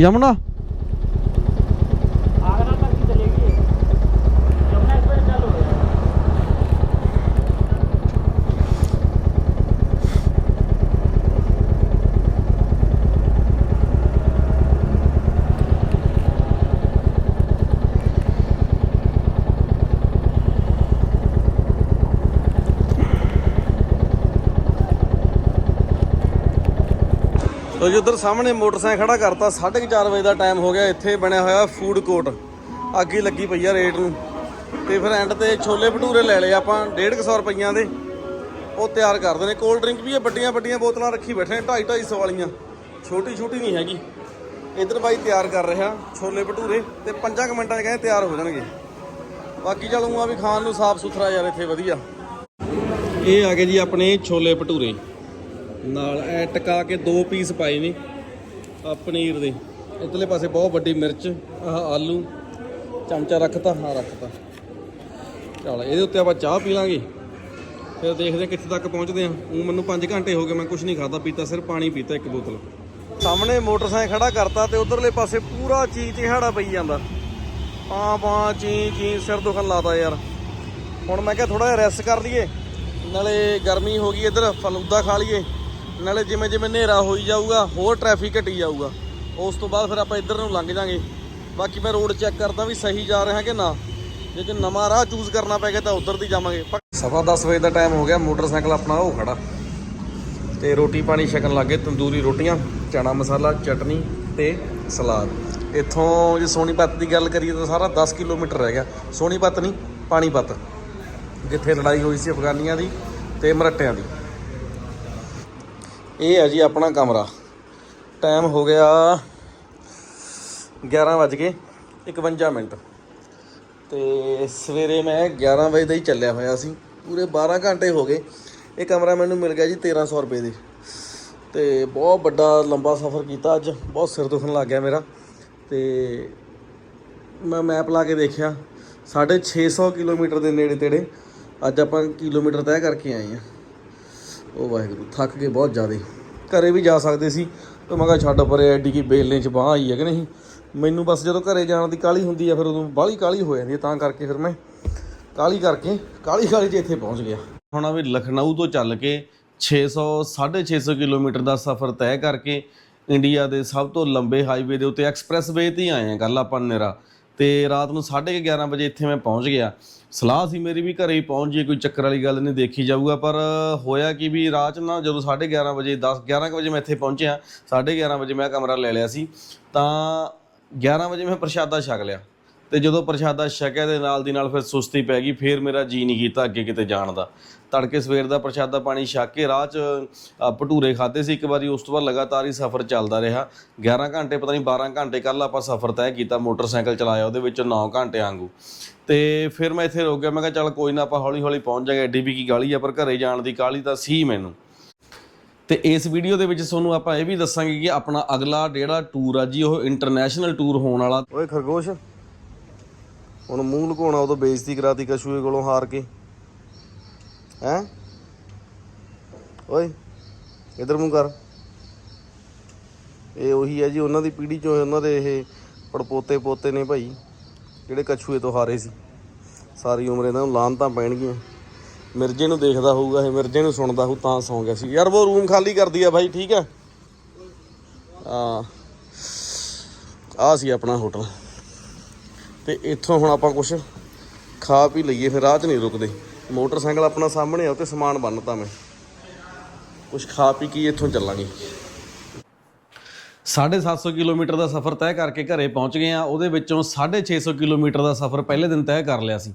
ਯਮੁਨਾ? ਉਧਰ ਸਾਹਮਣੇ ਮੋਟਰਸਾਈਕਲ ਖੜਾ ਕਰਤਾ 4:30 ਵਜੇ ਦਾ ਟਾਈਮ ਹੋ ਗਿਆ, ਇੱਥੇ ਬਣਿਆ ਹੋਇਆ ਫੂਡ ਕੋਰਟ ਅੱਗੇ ਲੱਗੀ ਪਈ ਆ ਰੇਟ ਨੂੰ। ਤੇ ਫਿਰ ਐਂਡ ਤੇ ਛੋਲੇ ਭਟੂਰੇ ਲੈ ਲਏ ਆਪਾਂ 150 ਰੁਪਈਆਂ ਦੇ। ਉਹ ਤਿਆਰ ਕਰਦੇ ਨੇ। ਕੋਲਡ ਡਰਿੰਕ ਵੀ ਇਹ ਵੱਡੀਆਂ ਵੱਡੀਆਂ ਬੋਤਲਾਂ ਰੱਖੀ ਬੈਠੇ ਨੇ 2.5 250 ਵਾਲੀਆਂ। ਛੋਟੀ ਛੋਟੀ ਨਹੀਂ ਹੈਗੀ। ਇਧਰ ਬਾਈ ਤਿਆਰ ਕਰ ਰਿਹਾ, ਛੋਲੇ ਭਟੂਰੇ। ਤੇ 5 ਮਿੰਟਾਂ 'ਚ ਕਹਿੰਦੇ ਤਿਆਰ ਹੋ ਜਾਣਗੇ। ਬਾਕੀ ਚਲ ਊਂ ਵੀ ਖਾਣ ਨੂੰ ਸਾਫ਼ ਸੁਥਰਾ ਯਾਰ ਇੱਥੇ ਵਧੀਆ। ਇਹ ਆ ਗਏ ਜੀ ਆਪਣੇ ਛੋਲੇ ਭਟੂਰੇ। ਨਾਲ ਐ ਟਕਾ ਕੇ ਦੋ ਪੀਸ ਪਾਏ ਨੇ ਆ ਪਨੀਰ ਦੇ। ਇਧਰਲੇ ਪਾਸੇ ਬਹੁਤ ਵੱਡੀ ਮਿਰਚ, ਆਹ ਆਲੂ, ਚਮਚਾ ਰੱਖਤਾ ਹਾਂ ਰੱਖਤਾ। ਚਲ, ਇਹਦੇ ਉੱਤੇ ਆਪਾਂ ਚਾਹ ਪੀ ਲਾਂਗੇ। ਫਿਰ ਦੇਖਦੇ ਹਾਂ ਕਿੱਥੇ ਤੱਕ ਪਹੁੰਚਦੇ ਹਾਂ। ਉਹ ਮੈਨੂੰ 5 ਘੰਟੇ ਹੋ ਗਏ, ਮੈਂ ਕੁਝ ਨਹੀਂ ਖਾਦਾ ਪੀਤਾ, ਸਿਰਫ ਪਾਣੀ ਪੀਤਾ ਇੱਕ ਬੋਤਲ। ਸਾਹਮਣੇ ਮੋਟਰਸਾਈਕਲ ਖੜਾ ਕਰਤਾ ਤੇ ਉਧਰਲੇ ਪਾਸੇ ਪੂਰਾ ਚੀਂ ਚਿਹਾੜਾ ਪਈ ਜਾਂਦਾ। ਪਾ ਪਾ, ਚੀਂ ਚੀਂ, ਸਿਰ ਦੁਖਣ ਲਾਤਾ ਯਾਰ। ਹੁਣ ਮੈਂ ਕਿਹਾ ਥੋੜਾ ਜਿਹਾ ਰੈਸਟ ਕਰ ਲਈਏ, ਨਾਲੇ ਗਰਮੀ ਹੋ ਗਈ ਇੱਧਰ, ਫਲੂਦਾ ਖਾ ਲਈਏ। ਨਾਲੇ ਜਿਵੇਂ ਜਿਵੇਂ ਹਨੇਰਾ ਹੋਈ ਜਾਊਗਾ, ਹੋਰ ਟ੍ਰੈਫਿਕ ਘਟੀ ਜਾਊਗਾ। ਉਸ ਤੋਂ ਬਾਅਦ ਫਿਰ ਆਪਾਂ ਇੱਧਰ ਨੂੰ ਲੰਘ ਜਾਾਂਗੇ। ਬਾਕੀ ਮੈਂ ਰੋਡ ਚੈੱਕ ਕਰਦਾ ਵੀ ਸਹੀ ਜਾ ਰਿਹਾ ਕਿ ਨਾ। ਜੇ ਕਿ ਨਵਾਂ ਰਾਹ ਚੂਜ਼ ਕਰਨਾ ਪੈ ਗਿਆ ਤਾਂ ਉੱਧਰ ਦੀ ਜਾਵਾਂਗੇ। ਸਵਾ 10 ਵਜੇ ਦਾ ਟਾਈਮ ਹੋ ਗਿਆ, ਮੋਟਰਸਾਈਕਲ ਆਪਣਾ ਉਹ ਖੜਾ। ਤੇ ਰੋਟੀ ਪਾਣੀ ਛਕਣ ਲੱਗੇ ਤੰਦੂਰੀ ਰੋਟੀਆਂ ਚਣਾ ਮਸਾਲਾ, ਚਟਨੀ ਤੇ ਸਲਾਦ। ਇੱਥੋਂ ਜੇ ਸੋਨੀਪਤ ਦੀ ਗੱਲ ਕਰੀਏ ਤਾਂ ਸਾਰਾ 10 ਕਿਲੋਮੀਟਰ ਰਹਿ ਗਿਆ। ਸੋਨੀਪਤ ਨਹੀਂ ਪਾਣੀਪਤ ਜਿੱਥੇ ਲੜਾਈ ਹੋਈ ਸੀ ਅਫਗਾਨੀਆਂ ਦੀ ਤੇ ਮਰੱਟਿਆਂ ਦੀ। ਇਹ ਹੈ ਜੀ ਆਪਣਾ ਕਮਰਾ। ਟਾਈਮ ਹੋ ਗਿਆ 11 ਵੱਜ ਕੇ 51 ਮਿੰਟ। ਤੇ ਸਵੇਰੇ ਮੈਂ 11 ਵਜੇ ਦਾ ਹੀ ਚੱਲਿਆ ਹੋਇਆ ਸੀ। ਪੂਰੇ 12 ਘੰਟੇ ਹੋ ਗਏ। ਇਹ ਕਮਰਾ ਮੈਨੂੰ ਮਿਲ ਗਿਆ ਜੀ 1300 ਰੁਪਏ ਦੇ। ਤੇ ਬਹੁਤ ਵੱਡਾ, ਲੰਬਾ ਸਫ਼ਰ ਕੀਤਾ ਅੱਜ। ਬਹੁਤ ਸਿਰ ਦੁਖਣ ਲੱਗ ਗਿਆ ਮੇਰਾ। ਤੇ ਮੈਂ ਮੈਪ ਲਾ ਕੇ ਦੇਖਿਆ। 650 ਕਿਲੋਮੀਟਰ ਦੇ ਨੇੜੇ ਤੇੜੇ ਅੱਜ ਆਪਾਂ ਕਿਲੋਮੀਟਰ ਤੈਅ ਕਰਕੇ ਆਏ ਆ ਉਹ ਵਾਹਿਗੁਰੂ, ਥੱਕ ਕੇ ਬਹੁਤ ਜ਼ਿਆਦਾ। ਘਰੇ ਵੀ ਜਾ ਸਕਦੇ ਸੀ, ਤੇ ਮੈਂ ਕਿਹਾ ਛੱਡ ਪਰੇ, ਐਡੀ ਕੀ ਬੇਲਨੇ ਚ ਬਾਹ ਆਈ ਹੈ ਕਿ ਨਹੀਂ? ਮੈਨੂੰ ਬਸ ਜਦੋਂ ਘਰੇ ਜਾਣ ਦੀ ਕਾਲੀ ਹੁੰਦੀ ਆ, ਫਿਰ ਉਦੋਂ ਬਾਹਲੀ ਕਾਲੀ ਹੋ ਜਾਂਦੀ ਹੈ ਤਾਂ ਕਰਕੇ ਫਿਰ ਮੈਂ ਕਾਲੀ ਕਰਕੇ ਕਾਲੀ ਕਾਲੀ ਚ ਇੱਥੇ ਪਹੁੰਚ ਗਿਆ। ਹੁਣ ਆ ਵੀ ਲਖਨਊ ਤੋਂ ਚੱਲ ਕੇ 600 650 ਕਿਲੋਮੀਟਰ ਦਾ ਸਫ਼ਰ ਤੈਅ ਕਰਕੇ ਇੰਡੀਆ ਦੇ ਸਭ ਤੋਂ ਲੰਬੇ ਹਾਈਵੇ ਦੇ ਉੱਤੇ ਐਕਸਪ੍ਰੈਸ ਵੇ ਤੇ ਹੀ ਆਏ ਆ ਕੱਲ ਆਪਾਂ ਨੇਰਾ। ਤੇ ਰਾਤ ਨੂੰ 11:30 ਵਜੇ ਇੱਥੇ ਮੈਂ ਪਹੁੰਚ ਗਿਆ। ਸਲਾਹ ਸੀ ਮੇਰੀ ਵੀ ਘਰੇ ਹੀ ਪਹੁੰਚ ਜੇ ਕੋਈ ਚੱਕਰ ਵਾਲੀ ਗੱਲ ਨਹੀਂ, ਦੇਖੀ ਜਾਊਗਾ। ਪਰ ਹੋਇਆ ਕਿ ਵੀ, ਰਾਤ 'ਚ ਨਾ ਜਦੋਂ 11:30 ਵਜੇ 10 11 ਕੁ ਵਜੇ ਮੈਂ ਇੱਥੇ ਪਹੁੰਚਿਆ 11:30 ਵਜੇ ਮੈਂ ਕਮਰਾ ਲੈ ਲਿਆ ਸੀ। ਤਾਂ 11 ਵਜੇ ਮੈਂ ਪ੍ਰਸ਼ਾਦਾ ਛਕ ਲਿਆ। ਤੇ ਜਦੋਂ ਪ੍ਰਸ਼ਾਦਾ ਛਕਿਆ ਦੇ ਨਾਲ ਦੀ ਨਾਲ ਫਿਰ ਸੁਸਤੀ ਪੈ ਗਈ, ਫਿਰ ਮੇਰਾ ਜੀ ਨਹੀਂ ਕੀਤਾ ਅੱਗੇ ਕਿਤੇ ਜਾਣ ਦਾ। ਤੜਕੇ ਸਵੇਰ ਦਾ ਪ੍ਰਸ਼ਾਦਾ ਪਾਣੀ ਛਕ ਕੇ ਰਾਹ 'ਚ ਭਟੂਰੇ ਖਾਦੇ ਸੀ, ਇੱਕ ਵਾਰੀ ਉਸ ਤੋਂ ਬਾਅਦ ਲਗਾਤਾਰ ਹੀ ਸਫ਼ਰ ਚੱਲਦਾ ਰਿਹਾ। 11 ਘੰਟੇ, ਪਤਾ ਨਹੀਂ 12 ਘੰਟੇ ਕੱਲ ਆਪਾਂ ਸਫ਼ਰ ਤੈਅ ਕੀਤਾ, ਮੋਟਰਸਾਈਕਲ ਚਲਾਇਆ ਉਹਦੇ ਵਿੱਚ 9 ਘੰਟੇ ਆਂਗੂ ਤੇ ਫਿਰ ਮੈਂ ਇੱਥੇ ਰੁਕ ਗਿਆ, ਮੈਂ ਕਿਹਾ ਚੱਲ ਕੋਈ ਨਾ ਆਪਾਂ ਹੌਲੀ ਹੌਲੀ ਪਹੁੰਚ ਜਾਗੇ, ਐਡੀ ਵੀ ਕੀ ਗਾਲੀ ਆ, ਪਰ ਘਰੇ ਜਾਣ ਦੀ ਕਾਹਲੀ ਤਾਂ ਸੀ ਮੈਨੂੰ। ਤੇ ਇਸ ਵੀਡੀਓ ਦੇ ਵਿੱਚ ਤੁਹਾਨੂੰ ਆਪਾਂ ਇਹ ਵੀ ਦੱਸਾਂਗੇ ਕਿ ਆਪਣਾ ਅਗਲਾ ਜਿਹੜਾ ਟੂਰ ਆ ਜੀ, ਉਹ ਇੰਟਰਨੈਸ਼ਨਲ ਟੂਰ ਹੋਣ ਵਾਲਾ। ਓਏ ਖਰਗੋਸ਼, ਹੁਣ ਮੂੰਹ ਲੁਕਾਉਣਾ ਉਦੋਂ ਬੇਇੱਜ਼ਤੀ ਕਰਾਤੀ ਕਸ਼ੂਏ ਕੋਲੋਂ ਹਾਰ ਕੇ। ਹੈ? ਓਏ, ਇਧਰ ਮੂੰਹ ਕਰ। ਇਹ ਉਹੀ ਹੈ ਜੀ, ਉਹਨਾਂ ਦੀ ਪੀੜ੍ਹੀ ਚੋਂ ਉਹਨਾਂ ਦੇ ਇਹ ਪੜਪੋਤੇ ਪੋਤੇ ਨੇ ਭਾਈ, ਜਿਹੜੇ ਕਛੂਏ ਤੋਂ ਹਾਰੇ ਸੀ। ਸਾਰੀ ਉਮਰ ਇਹਨਾਂ ਨੂੰ ਲਾਹਨਤਾਂ ਪੈਣਗੀਆਂ। ਮਿਰਜੇ ਨੂੰ ਦੇਖਦਾ ਹੋਊਗਾ, ਇਹ ਮਿਰਜੇ ਨੂੰ ਸੁਣਦਾ ਹੋਊ, ਤਾਂ ਸੌਂ ਗਿਆ ਸੀ। ਯਾਰ ਉਹ ਰੂਮ ਖਾਲੀ ਕਰਦੀ ਆ ਬਾਈ, ਠੀਕ ਆ? ਆ ਆ ਸੀ ਆਪਣਾ ਹੋਟਲ। ਤੇ ਇੱਥੋਂ ਹੁਣ ਆਪਾਂ ਕੁਝ ਖਾ ਪੀ ਲਈਏ, ਫਿਰ ਰਾਹ 'ਚ ਨਹੀਂ ਰੁਕਦੇ। ਮੋਟਰਸਾਈਕਲ ਆਪਣਾ ਸਾਹਮਣੇ ਆ ਉੱਤੇ ਸਮਾਨ ਬੰਨਤਾ ਮੈਂ। ਕੁਝ ਖਾ ਪੀ ਕੇ ਇੱਥੋਂ ਚੱਲਾਂਗੇ। 750 ਕਿਲੋਮੀਟਰ ਦਾ ਸਫ਼ਰ ਤੈਅ ਕਰਕੇ ਘਰੇ ਪਹੁੰਚ ਗਏ ਆ ਉਹਦੇ ਵਿੱਚੋਂ 650 ਕਿਲੋਮੀਟਰ ਦਾ ਸਫ਼ਰ ਪਹਿਲੇ ਦਿਨ ਤੈਅ ਕਰ ਲਿਆ ਸੀ।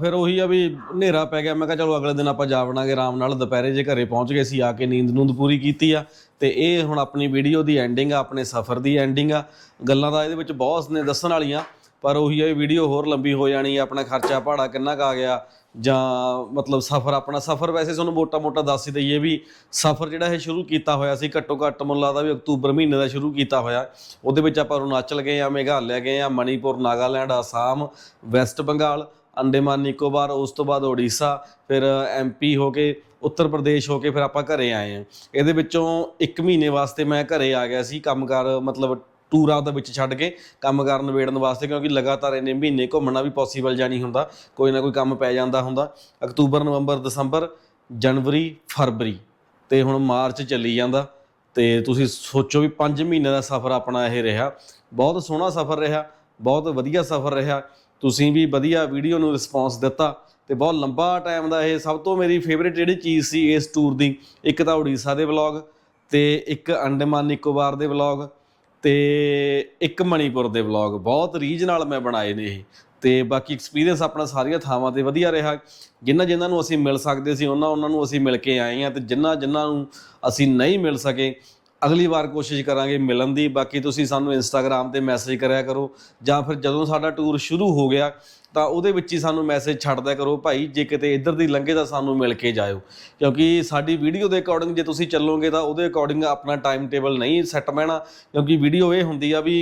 ਫਿਰ ਉਹੀ ਆ ਵੀ ਹਨੇਰਾ ਪੈ ਗਿਆ। ਮੈਂ ਕਿਹਾ ਚਲੋ ਅਗਲੇ ਦਿਨ ਆਪਾਂ ਜਾ ਵੜਾਂਗੇ ਆਰਾਮ ਨਾਲ। ਦੁਪਹਿਰੇ ਜੇ ਘਰੇ ਪਹੁੰਚ ਗਏ ਸੀ, ਆ ਕੇ ਨੀਂਦ ਨੂੰਦ ਪੂਰੀ ਕੀਤੀ ਆ। ਤੇ ਇਹ ਹੁਣ ਆਪਣੀ ਵੀਡੀਓ ਦੀ ਐਂਡਿੰਗ ਆ, ਆਪਣੇ ਸਫ਼ਰ ਦੀ ਐਂਡਿੰਗ ਆ। ਗੱਲਾਂ ਦਾ ਇਹਦੇ ਵਿੱਚ ਬਹੁਤ ਨੇ, ਦੱਸਣ ਵਾਲੀਆਂ। ਪਰ ਉਹੀ ਆ ਵੀਡੀਓ ਹੋਰ ਲੰਬੀ ਹੋ ਜਾਣੀ ਆ। ਆਪਣਾ ਖਰਚਾ ਭਾੜਾ ਕਿੰਨਾ ਕੁ ਆ ਗਿਆ। ਜਾਂ ਮਤਲਬ ਸਫ਼ਰ, ਆਪਣਾ ਸਫ਼ਰ ਵੈਸੇ ਤੁਹਾਨੂੰ ਮੋਟਾ-ਮੋਟਾ ਦੱਸ ਹੀ ਦਈਏ ਵੀ ਸਫ਼ਰ ਜਿਹੜਾ ਇਹ ਸ਼ੁਰੂ ਕੀਤਾ ਹੋਇਆ ਸੀ, ਘੱਟੋ ਘੱਟ ਮੈਨੂੰ ਲੱਗਦਾ ਵੀ ਅਕਤੂਬਰ ਮਹੀਨੇ ਦਾ ਸ਼ੁਰੂ ਕੀਤਾ ਹੋਇਆ। ਉਹਦੇ ਵਿੱਚ ਆਪਾਂ ਅਰੁਣਾਚਲ ਗਏ ਆ, ਮੇਘਾਲਿਆ ਗਏ ਆ, ਮਣੀਪੁਰ, ਨਾਗਾਲੈਂਡ, ਆਸਾਮ, ਵੈਸਟ ਬੰਗਾਲ, ਅੰਡੇਮਾਨ, ਨਿਕੋਬਾਰ, ਉਸ ਤੋਂ ਬਾਅਦ ਓਡੀਸ਼ਾ ਫਿਰ ਐਮਪੀ ਹੋ ਕੇ, ਉੱਤਰ ਪ੍ਰਦੇਸ਼ ਹੋ ਕੇ ਫਿਰ ਆਪਾਂ ਘਰੇ ਆਏ ਆ। ਇਹਦੇ ਵਿੱਚੋਂ 1 ਮਹੀਨੇ ਵਾਸਤੇ ਮੈਂ ਘਰੇ ਆ ਗਿਆ ਸੀ, ਕੰਮਕਾਰ ਮਤਲਬ ਟੂਰਾਂ ਦੇ ਵਿੱਚ ਛੱਡ ਕੇ ਕੰਮ ਕਰਨ ਨਿਬੇੜਨ ਵਾਸਤੇ, ਕਿਉਂਕਿ ਲਗਾਤਾਰ ਇੰਨੇ ਮਹੀਨੇ ਘੁੰਮਣਾ ਵੀ ਪੋਸੀਬਲ ਜਾਂ ਨਹੀਂ ਹੁੰਦਾ, ਕੋਈ ਨਾ ਕੋਈ ਕੰਮ ਪੈ ਜਾਂਦਾ ਹੁੰਦਾ। ਅਕਤੂਬਰ, ਨਵੰਬਰ, ਦਸੰਬਰ, ਜਨਵਰੀ, ਫਰਵਰੀ ਤੇ ਹੁਣ ਮਾਰਚ ਚੱਲੀ ਜਾਂਦਾ ਤੇ ਤੁਸੀਂ ਸੋਚੋ ਵੀ 5 ਮਹੀਨੇ ਦਾ ਸਫ਼ਰ ਆਪਣਾ ਇਹ ਰਿਹਾ। ਬਹੁਤ ਸੋਹਣਾ ਸਫ਼ਰ ਰਿਹਾ, ਬਹੁਤ ਵਧੀਆ ਸਫ਼ਰ ਰਿਹਾ। ਤੁਸੀਂ ਵੀ ਵਧੀਆ ਵੀਡੀਓ ਨੂੰ ਰਿਸਪੌਂਸ ਦਿੱਤਾ ਤੇ ਬਹੁਤ ਲੰਬਾ ਟਾਈਮ ਦਾ ਇਹ ਸਭ ਤੋਂ ਮੇਰੀ ਫੇਵਰੇਟ ਜਿਹੜੀ ਚੀਜ਼ ਸੀ ਇਸ ਟੂਰ ਦੀ, ਇੱਕ ਤਾਂ ਉੜੀਸਾ ਦੇ ਵਲੌਗ ਤੇ ਇੱਕ ਅੰਡੇਮਾਨ ਨਿਕੋਬਾਰ ਦੇ ਵਲੌਗ ਤੇ ਇੱਕ ਮਣੀਪੁਰ ਦੇ ਵਲੌਗ ਬਹੁਤ ਰੀਝ ਨਾਲ ਮੈਂ ਬਣਾਏ ਨੇ ਇਹ। ਤੇ ਬਾਕੀ ਐਕਸਪੀਰੀਅੰਸ ਆਪਣਾ ਸਾਰੀਆਂ ਥਾਵਾਂ ਤੇ ਵਧੀਆ ਰਿਹਾ। ਜਿਨ੍ਹਾਂ ਜਿਨ੍ਹਾਂ ਨੂੰ ਅਸੀਂ ਮਿਲ ਸਕਦੇ ਸੀ, ਉਹਨਾਂ ਉਹਨਾਂ ਨੂੰ ਅਸੀਂ ਮਿਲ ਕੇ ਆਏ ਆ ਤੇ ਜਿਨ੍ਹਾਂ ਜਿਨ੍ਹਾਂ ਨੂੰ ਅਸੀਂ ਨਹੀਂ ਮਿਲ ਸਕੇ, ਅਗਲੀ ਵਾਰ ਕੋਸ਼ਿਸ਼ ਕਰਾਂਗੇ ਮਿਲਣ ਦੀ। ਬਾਕੀ ਤੁਸੀਂ ਸਾਨੂੰ ਇੰਸਟਾਗ੍ਰam ਤੇ ਮੈਸੇਜ ਕਰਿਆ ਕਰੋ ਜਾਂ ਫਿਰ ਜਦੋਂ ਸਾਡਾ ਟੂਰ ਸ਼ੁਰੂ ਹੋ ਗਿਆ ਤਾਂ ਉਹਦੇ ਵਿੱਚ ਹੀ ਸਾਨੂੰ ਮੈਸੇਜ ਛੱਡਦਾ ਕਰੋ ਭਾਈ, ਜੇ ਕਿਤੇ ਇੱਧਰ ਦੀ ਲੰਘੇ ਤਾਂ ਸਾਨੂੰ ਮਿਲ ਕੇ ਜਾਇਓ। ਕਿਉਂਕਿ ਸਾਡੀ ਵੀਡੀਓ ਦੇ ਅਕੋਰਡਿੰਗ ਜੇ ਤੁਸੀਂ ਚੱਲੋਗੇ ਤਾਂ ਉਹਦੇ ਅਕੋਰਡਿੰਗ ਆਪਣਾ ਟਾਈਮ ਟੇਬਲ ਨਹੀਂ ਸੈੱਟ ਬਹਿਣਾ। ਕਿਉਂਕਿ ਵੀਡੀਓ ਇਹ ਹੁੰਦੀ ਆ ਵੀ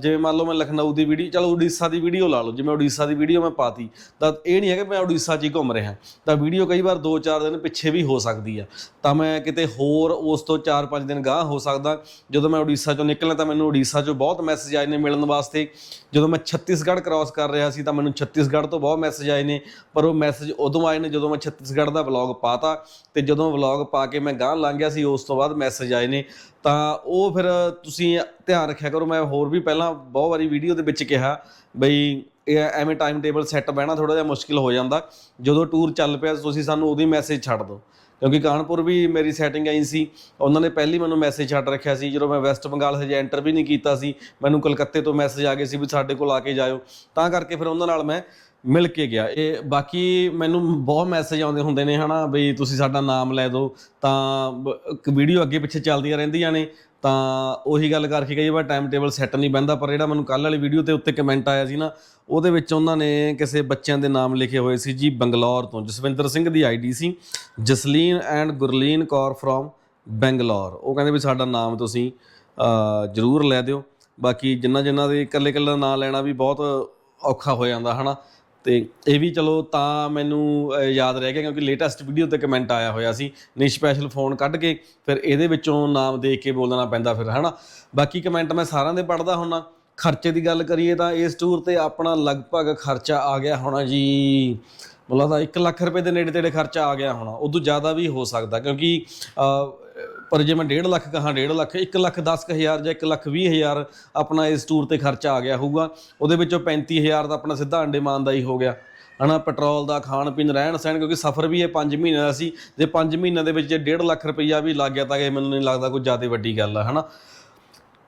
ਜਿਵੇਂ ਮੰਨ ਲਓ ਮੈਂ ਲਖਨਊ ਦੀ ਵੀਡੀਓ ਚਲੋ ਉੜੀਸਾ ਦੀ ਵੀਡੀਓ ਲਾ ਲਓ, ਜਿਵੇਂ ਉੜੀਸਾ ਦੀ ਵੀਡੀਓ ਮੈਂ ਪਾਤੀ, ਤਾਂ ਇਹ ਨਹੀਂ ਹੈ ਕਿ ਮੈਂ ਉੜੀਸਾ 'ਚ ਹੀ ਘੁੰਮ ਰਿਹਾ। ਤਾਂ ਵੀਡੀਓ ਕਈ ਵਾਰ 2-4 ਦਿਨ ਪਿੱਛੇ ਵੀ ਹੋ ਸਕਦੀ ਆ। ਤਾਂ ਮੈਂ ਕਿਤੇ ਹੋਰ ਉਸ ਤੋਂ 4-5 ਦਿਨ ਗਾਂਹ ਹੋ ਸਕਦਾ। ਜਦੋਂ ਮੈਂ ਉੜੀਸਾ 'ਚੋਂ ਨਿਕਲਿਆ ਤਾਂ ਮੈਨੂੰ ਉੜੀਸਾ 'ਚੋਂ ਬਹੁਤ ਮੈਸੇਜ ਆਏ ਨੇ ਮਿਲਣ ਵਾਸਤੇ। ਜਦੋਂ ਮੈਂ ਛੱਤੀਸਗੜ੍ਹ ਕ੍ਰਾਸ ਕਰ ਰਿਹਾ ਸੀ, ਤਾਂ ਮੈਨੂੰ ਛੱਤੀਸਗੜ੍ਹ ਤੋਂ ਬਹੁਤ ਮੈਸੇਜ ਆਏ ਨੇ। ਪਰ ਉਹ ਮੈਸੇਜ ਉਦੋਂ ਆਏ ਨੇ ਜਦੋਂ ਮੈਂ ਛੱਤੀਸਗੜ੍ਹ ਦਾ ਵਲੌਗ ਪਾਤਾ। ਤੇ ਜਦੋਂ ਵਲੌਗ ਪਾ ਕੇ ਮੈਂ ਗਾਂਹ ਲੰਘ ਗਿਆ ਸੀ, ਉਸ ਤੋਂ ਬਾਅਦ ਮੈਸੇਜ ਆਏ ਨੇ। ਤਾਂ ਉਹ ਫਿਰ ਤੁਸੀਂ ਧਿਆਨ ਰੱਖਿਆ ਕਰੋ। ਮੈਂ ਹੋਰ ਵੀ ਪਹਿਲਾਂ ਬਹੁਤ ਵਾਰੀ ਵੀਡੀਓ ਦੇ ਵਿੱਚ ਕਿਹਾ ਬਈ ਐਵੇਂ ਟਾਈਮ ਟੇਬਲ ਸੈੱਟ ਬਹਿਣਾ ਥੋੜਾ ਜਿਹਾ ਮੁਸ਼ਕਿਲ ਹੋ ਜਾਂਦਾ। ਜਦੋਂ ਟੂਰ ਚੱਲ ਪਿਆ, ਤੁਸੀਂ ਸਾਨੂੰ ਉਹਦੀ ਮੈਸੇਜ ਛੱਡ ਦਿਓ। ਕਿਉਂਕਿ ਕਾਨਪੁਰ ਵੀ ਮੇਰੀ ਸੈਟਿੰਗ ਆਈ ਸੀ। ਉਹਨਾਂ ਨੇ ਪਹਿਲੀ ਮੈਨੂੰ ਮੈਸੇਜ ਛੱਡ ਰੱਖਿਆ ਸੀ। ਜਦੋਂ ਮੈਂ ਵੈਸਟ ਬੰਗਾਲ ਹਜੇ ਐਂਟਰ ਵੀ ਨਹੀਂ ਕੀਤਾ ਸੀ, ਮੈਨੂੰ ਕਲਕੱਤੇ ਤੋਂ ਮੈਸੇਜ ਆ ਗਏ ਸੀ ਵੀ ਸਾਡੇ ਕੋਲ ਆ ਕੇ ਜਾਇਓ। ਤਾਂ ਕਰਕੇ ਫਿਰ ਉਹਨਾਂ ਨਾਲ ਮੈਂ ਮਿਲ ਕੇ ਗਿਆ। ਇਹ ਬਾਕੀ ਮੈਨੂੰ ਬਹੁਤ ਮੈਸੇਜ ਆਉਂਦੇ ਹੁੰਦੇ ਨੇ, ਹਨਾ, ਬਈ ਤੁਸੀਂ ਸਾਡਾ ਨਾਮ ਲੈ ਦਿਓ। ਤਾਂ ਵੀਡੀਓ ਅੱਗੇ ਪਿੱਛੇ ਚੱਲਦੀਆਂ ਰਹਿੰਦੀਆਂ ਨੇ। ਤਾਂ ਉਹੀ ਗੱਲ ਕਰਕੇ ਕਈ ਵਾਰ ਟਾਈਮ ਟੇਬਲ ਸੈੱਟ ਨਹੀਂ ਬੰਦਾ ਪਰ ਜਿਹੜਾ ਮੈਨੂੰ ਕੱਲ ਵਾਲੀ ਵੀਡੀਓ ਤੇ ਉੱਤੇ ਕਮੈਂਟ ਆਇਆ ਸੀ ਨਾ, ਉਹਦੇ ਵਿੱਚ ਉਹਨਾਂ ਨੇ ਕਿਸੇ ਬੱਚਿਆਂ ਦੇ ਨਾਮ ਲਿਖੇ ਹੋਏ ਸੀ ਜੀ ਬੰਗਲੌਰ ਤੋਂ, ਜਸਵਿੰਦਰ ਸਿੰਘ ਦੀ ਆਈਡੀ ਸੀ, ਜਸਲੀਨ ਐਂਡ ਗੁਰਲੀਨ ਕੌਰ ਫਰੋਮ ਬੰਗਲੌਰ। ਉਹ ਕਹਿੰਦੇ ਵੀ ਸਾਡਾ ਨਾਮ ਤੁਸੀਂ ਜ਼ਰੂਰ ਲੈ ਦਿਓ। ਬਾਕੀ ਜਿੰਨਾ ਜਿੰਨਾ ਦੇ ਇਕੱਲੇ ਇਕੱਲੇ ਨਾਂ ਲੈਣਾ ਵੀ ਬਹੁਤ ਔਖਾ ਹੋ ਜਾਂਦਾ, ਹਨਾ? ਤੇ ਇਹ ਵੀ ਚਲੋ ਤਾਂ ਮੈਨੂੰ ਯਾਦ ਰਹਿ ਗਿਆ ਕਿਉਂਕਿ ਲੇਟੈਸਟ ਵੀਡੀਓ ਤੇ ਕਮੈਂਟ ਆਇਆ ਹੋਇਆ ਸੀ, ਨਹੀਂ ਸਪੈਸ਼ਲ ਫੋਨ ਕੱਢ ਕੇ ਫਿਰ ਇਹਦੇ ਵਿੱਚੋਂ ਨਾਮ ਦੇਖ ਕੇ ਬੋਲਣਾ ਪੈਂਦਾ ਫਿਰ, ਹਨਾ? ਬਾਕੀ ਕਮੈਂਟ ਮੈਂ ਸਾਰਿਆਂ ਦੇ ਪੜਦਾ ਹੁੰਨਾ। ਖਰਚੇ ਦੀ ਗੱਲ ਕਰੀਏ ਤਾਂ ਇਸ ਟੂਰ ਤੇ ਆਪਣਾ ਲਗਭਗ ਖਰਚਾ ਆ ਗਿਆ ਹੋਣਾ ਜੀ ਮੁੱਲਾ ਤਾਂ 1 ਲੱਖ ਰੁਪਏ ਦੇ ਨੇੜੇ ਤੇੜੇ ਖਰਚਾ ਆ ਗਿਆ ਹੋਣਾ। ਉਦੋਂ ਜ਼ਿਆਦਾ ਵੀ ਹੋ ਸਕਦਾ ਕਿਉਂਕਿ ਪਰ ਜੇ ਮੈਂ 1.5 ਲੱਖ ਕਹਾਂ 1.5 ਲੱਖ 1 ਲੱਖ 10 ਕੁ ਹਜ਼ਾਰ ਜਾਂ 1 ਲੱਖ 20 ਹਜ਼ਾਰ ਆਪਣਾ ਇਸ ਟੂਰ ਤੇ ਖਰਚਾ ਆ ਗਿਆ ਹੋਊਗਾ, ਉਹਦੇ ਵਿੱਚੋਂ 35000 ਦਾ ਆਪਣਾ ਸਿੱਧਾ ਅੰਡੇਮਾਨ ਦਾ ਹੀ ਹੋ ਗਿਆ। ਹਨਾ, ਪੈਟਰੋਲ ਦਾ, ਖਾਣ ਪੀਣ, ਰਹਿਣ ਸਹਿਣ, ਕਿਉਂਕਿ ਸਫ਼ਰ ਵੀ ਇਹ 5 ਮਹੀਨੇ ਦਾ ਸੀ, ਜੇ 5 ਮਹੀਨਿਆਂ ਦੇ ਵਿੱਚ ਜੇ 1.5 ਲੱਖ ਰੁਪਈਆ ਵੀ ਲੱਗ ਗਿਆ ਤਾਂ ਇਹ ਮੈਨੂੰ ਨਹੀਂ ਲੱਗਦਾ ਕੋਈ ਜ਼ਿਆਦਾ ਵੱਡੀ ਗੱਲ ਆ, ਹਨਾ।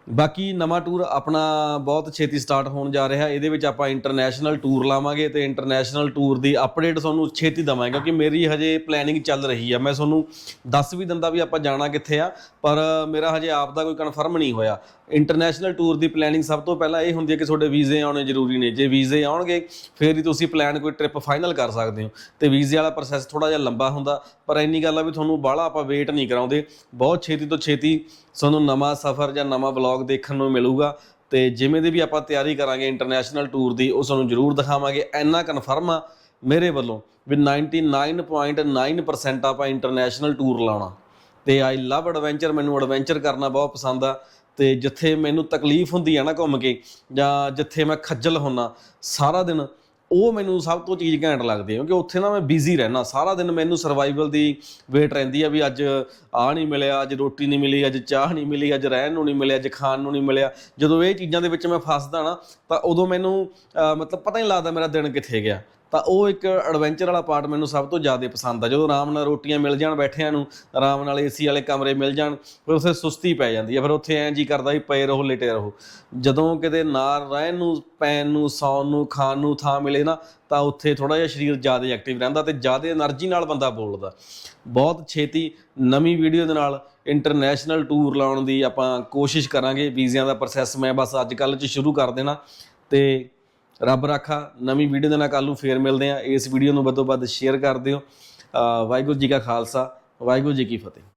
ਬਾਕੀ ਨਵਾਂ ਟੂਰ ਆਪਣਾ ਬਹੁਤ ਛੇਤੀ ਸਟਾਰਟ ਹੋਣ ਜਾ ਰਿਹਾ। ਇਹਦੇ ਵਿੱਚ ਆਪਾਂ ਇੰਟਰਨੈਸ਼ਨਲ ਟੂਰ ਲਾਵਾਂਗੇ ਤੇ ਇੰਟਰਨੈਸ਼ਨਲ ਟੂਰ ਦੀ ਅਪਡੇਟ ਤੁਹਾਨੂੰ ਛੇਤੀ ਦਵਾਂਗੇ ਕਿਉਂਕਿ ਮੇਰੀ ਹਜੇ ਪਲੈਨਿੰਗ ਚੱਲ ਰਹੀ ਆ। ਮੈਂ ਤੁਹਾਨੂੰ ਦੱਸ ਵੀ ਦਿੰਦਾ ਵੀ ਆਪਾਂ ਜਾਣਾ ਕਿੱਥੇ ਆ, ਪਰ ਮੇਰਾ ਹਜੇ ਆਪ ਦਾ ਕੋਈ ਕਨਫਰਮ ਨਹੀਂ ਹੋਇਆ। ਇੰਟਰਨੈਸ਼ਨਲ ਟੂਰ ਦੀ ਪਲੈਨਿੰਗ ਸਭ ਤੋਂ ਪਹਿਲਾਂ ਇਹ ਹੁੰਦੀ ਹੈ ਕਿ ਤੁਹਾਡੇ ਵੀਜ਼ੇ ਆਉਣੇ ਜ਼ਰੂਰੀ ਨੇ। ਜੇ ਵੀਜ਼ੇ ਆਉਣਗੇ, ਫਿਰ ਹੀ ਤੁਸੀਂ ਪਲਾਨ ਕੋਈ ਟ੍ਰਿਪ ਫਾਈਨਲ ਕਰ ਸਕਦੇ ਹੋ। ਤੇ ਵੀਜ਼ੇ ਵਾਲਾ ਪ੍ਰੋਸੈਸ ਥੋੜਾ ਜਿਹਾ ਲੰਬਾ ਹੁੰਦਾ, ਪਰ ਇੰਨੀ ਗੱਲ ਆ ਵੀ ਤੁਹਾਨੂੰ ਬਾਹਲਾ ਆਪਾਂ ਵੇਟ ਨਹੀਂ ਕਰਾਉਂਦੇ। ਬਹੁਤ ਛੇਤੀ ਤੋਂ ਛੇਤੀ ਤੁਹਾਨੂੰ ਨਵਾਂ ਸਫ਼ਰ ਜਾਂ ਨਵਾਂ ਵਲੌਗ ਦੇਖਣ ਨੂੰ ਮਿਲੂਗਾ। ਤੇ ਜਿਵੇਂ ਦੀ ਵੀ ਆਪਾਂ ਤਿਆਰੀ ਕਰਾਂਗੇ ਇੰਟਰਨੈਸ਼ਨਲ ਟੂਰ ਦੀ, ਉਹ ਤੁਹਾਨੂੰ ਜ਼ਰੂਰ ਦਿਖਾਵਾਂਗੇ। ਇੰਨਾ ਕਨਫਰਮ ਆ ਮੇਰੇ ਵੱਲੋਂ ਵੀ 99.9% ਆਪਾਂ ਇੰਟਰਨੈਸ਼ਨਲ ਟੂਰ ਲਾਉਣਾ। ਤੇ ਆਈ ਲਵ ਐਡਵੈਂਚਰ ਮੈਨੂੰ ਐਡਵੈਂਚਰ ਕਰਨਾ ਬਹੁਤ ਪਸੰਦ ਆ। ਤੇ ਜਿੱਥੇ ਮੈਨੂੰ ਤਕਲੀਫ ਹੁੰਦੀ ਆ ਨਾ ਘੁੰਮ ਕੇ ਜਾਂ ਜਿੱਥੇ ਮੈਂ ਖੱਜਲ ਹੁੰਨਾ, ਸਾਰਾ ਦਿਨ ਉਹ ਮੈਨੂੰ ਸਭ ਤੋਂ ਚੀਜ਼ ਘੈਂਟ ਲੱਗਦੀ ਹੈ ਕਿਉਂਕਿ ਉੱਥੇ ਨਾ ਮੈਂ ਬਿਜ਼ੀ ਰਹਿਣਾ ਸਾਰਾ ਦਿਨ ਮੈਨੂੰ ਸਰਵਾਈਵਲ ਦੀ ਵੇਟ ਰਹਿੰਦੀ ਆ ਵੀ ਅੱਜ ਆ ਨਹੀਂ ਮਿਲਿਆ ਅੱਜ ਰੋਟੀ ਨਹੀਂ ਮਿਲੀ ਅੱਜ ਚਾਹ ਨਹੀਂ ਮਿਲੀ ਅੱਜ ਰਹਿਣ ਨੂੰ ਨਹੀਂ ਮਿਲਿਆ ਅੱਜ ਖਾਣ ਨੂੰ ਨਹੀਂ ਮਿਲਿਆ। ਜਦੋਂ ਇਹ ਚੀਜ਼ਾਂ ਦੇ ਵਿੱਚ ਮੈਂ ਫਸਦਾ ਨਾ ਤਾਂ ਉਦੋਂ ਮੈਨੂੰ ਅਹ, ਮਤਲਬ ਪਤਾ ਹੀ ਨਹੀਂ ਲੱਗਦਾ ਮੇਰਾ ਦਿਨ ਕਿੱਥੇ ਗਿਆ। ਤਾਂ ਉਹ ਇੱਕ ਐਡਵੈਂਚਰ ਵਾਲਾ ਪਾਰਟ ਮੈਨੂੰ ਸਭ ਤੋਂ ਜ਼ਿਆਦਾ ਪਸੰਦ ਆ। ਜਦੋਂ ਆਰਾਮ ਨਾਲ ਰੋਟੀਆਂ ਮਿਲ ਜਾਣ ਬੈਠਿਆਂ ਨੂੰ, ਆਰਾਮ ਨਾਲ ਏਸੀ ਵਾਲੇ ਕਮਰੇ ਮਿਲ ਜਾਣ, ਫਿਰ ਉਸੇ ਸੁਸਤੀ ਪੈ ਜਾਂਦੀ ਹੈ ਫਿਰ ਉੱਥੇ ਐਂ ਜੀ ਕਰਦਾ ਵੀ ਪਏ ਰਹੋ, ਲੇਟੇ ਰਹੋ। ਜਦੋਂ ਕਿਤੇ ਨਾ ਰਹਿਣ ਨੂੰ, ਪੈਣ ਨੂੰ, ਸੌਣ ਨੂੰ, ਖਾਣ ਨੂੰ ਥਾਂ ਮਿਲੇ ਨਾ, ਤਾਂ ਉੱਥੇ ਥੋੜਾ ਜਿਹਾ ਸਰੀਰ ਜ਼ਿਆਦਾ ਐਕਟਿਵ ਰਹਿੰਦਾ ਤੇ ਜ਼ਿਆਦਾ એનર્ਜੀ ਨਾਲ ਬੰਦਾ ਬੋਲਦਾ। ਬਹੁਤ ਛੇਤੀ ਨਵੀਂ ਵੀਡੀਓ ਦੇ ਨਾਲ ਇੰਟਰਨੈਸ਼ਨਲ ਟੂਰ ਲਾਉਣ ਦੀ ਆਪਾਂ ਕੋਸ਼ਿਸ਼ ਕਰਾਂਗੇ। ਵੀਜ਼ਿਆਂ ਦਾ ਪ੍ਰੋਸੈਸ ਮੈਂ ਬਸ ਅੱਜ ਕੱਲ੍ਹ ਚ ਸ਼ੁਰੂ ਕਰ ਦੇਣਾ ਤੇ ਰੱਬ ਰਾਖਾ, ਨਵੀਂ ਵੀਡੀਓ ਦੇ ਨਾਲ ਕੱਲ ਨੂੰ ਫੇਰ ਮਿਲਦੇ ਆ ਇਸ ਵੀਡੀਓ ਨੂੰ ਵੱਧੋ ਵੱਧ ਸ਼ੇਅਰ ਕਰ ਦਿਓ। ਵਾਹਿਗੁਰੂ ਜੀ ਕਾ ਖਾਲਸਾ, ਵਾਹਿਗੁਰੂ ਜੀ ਕੀ ਫਤਿਹ।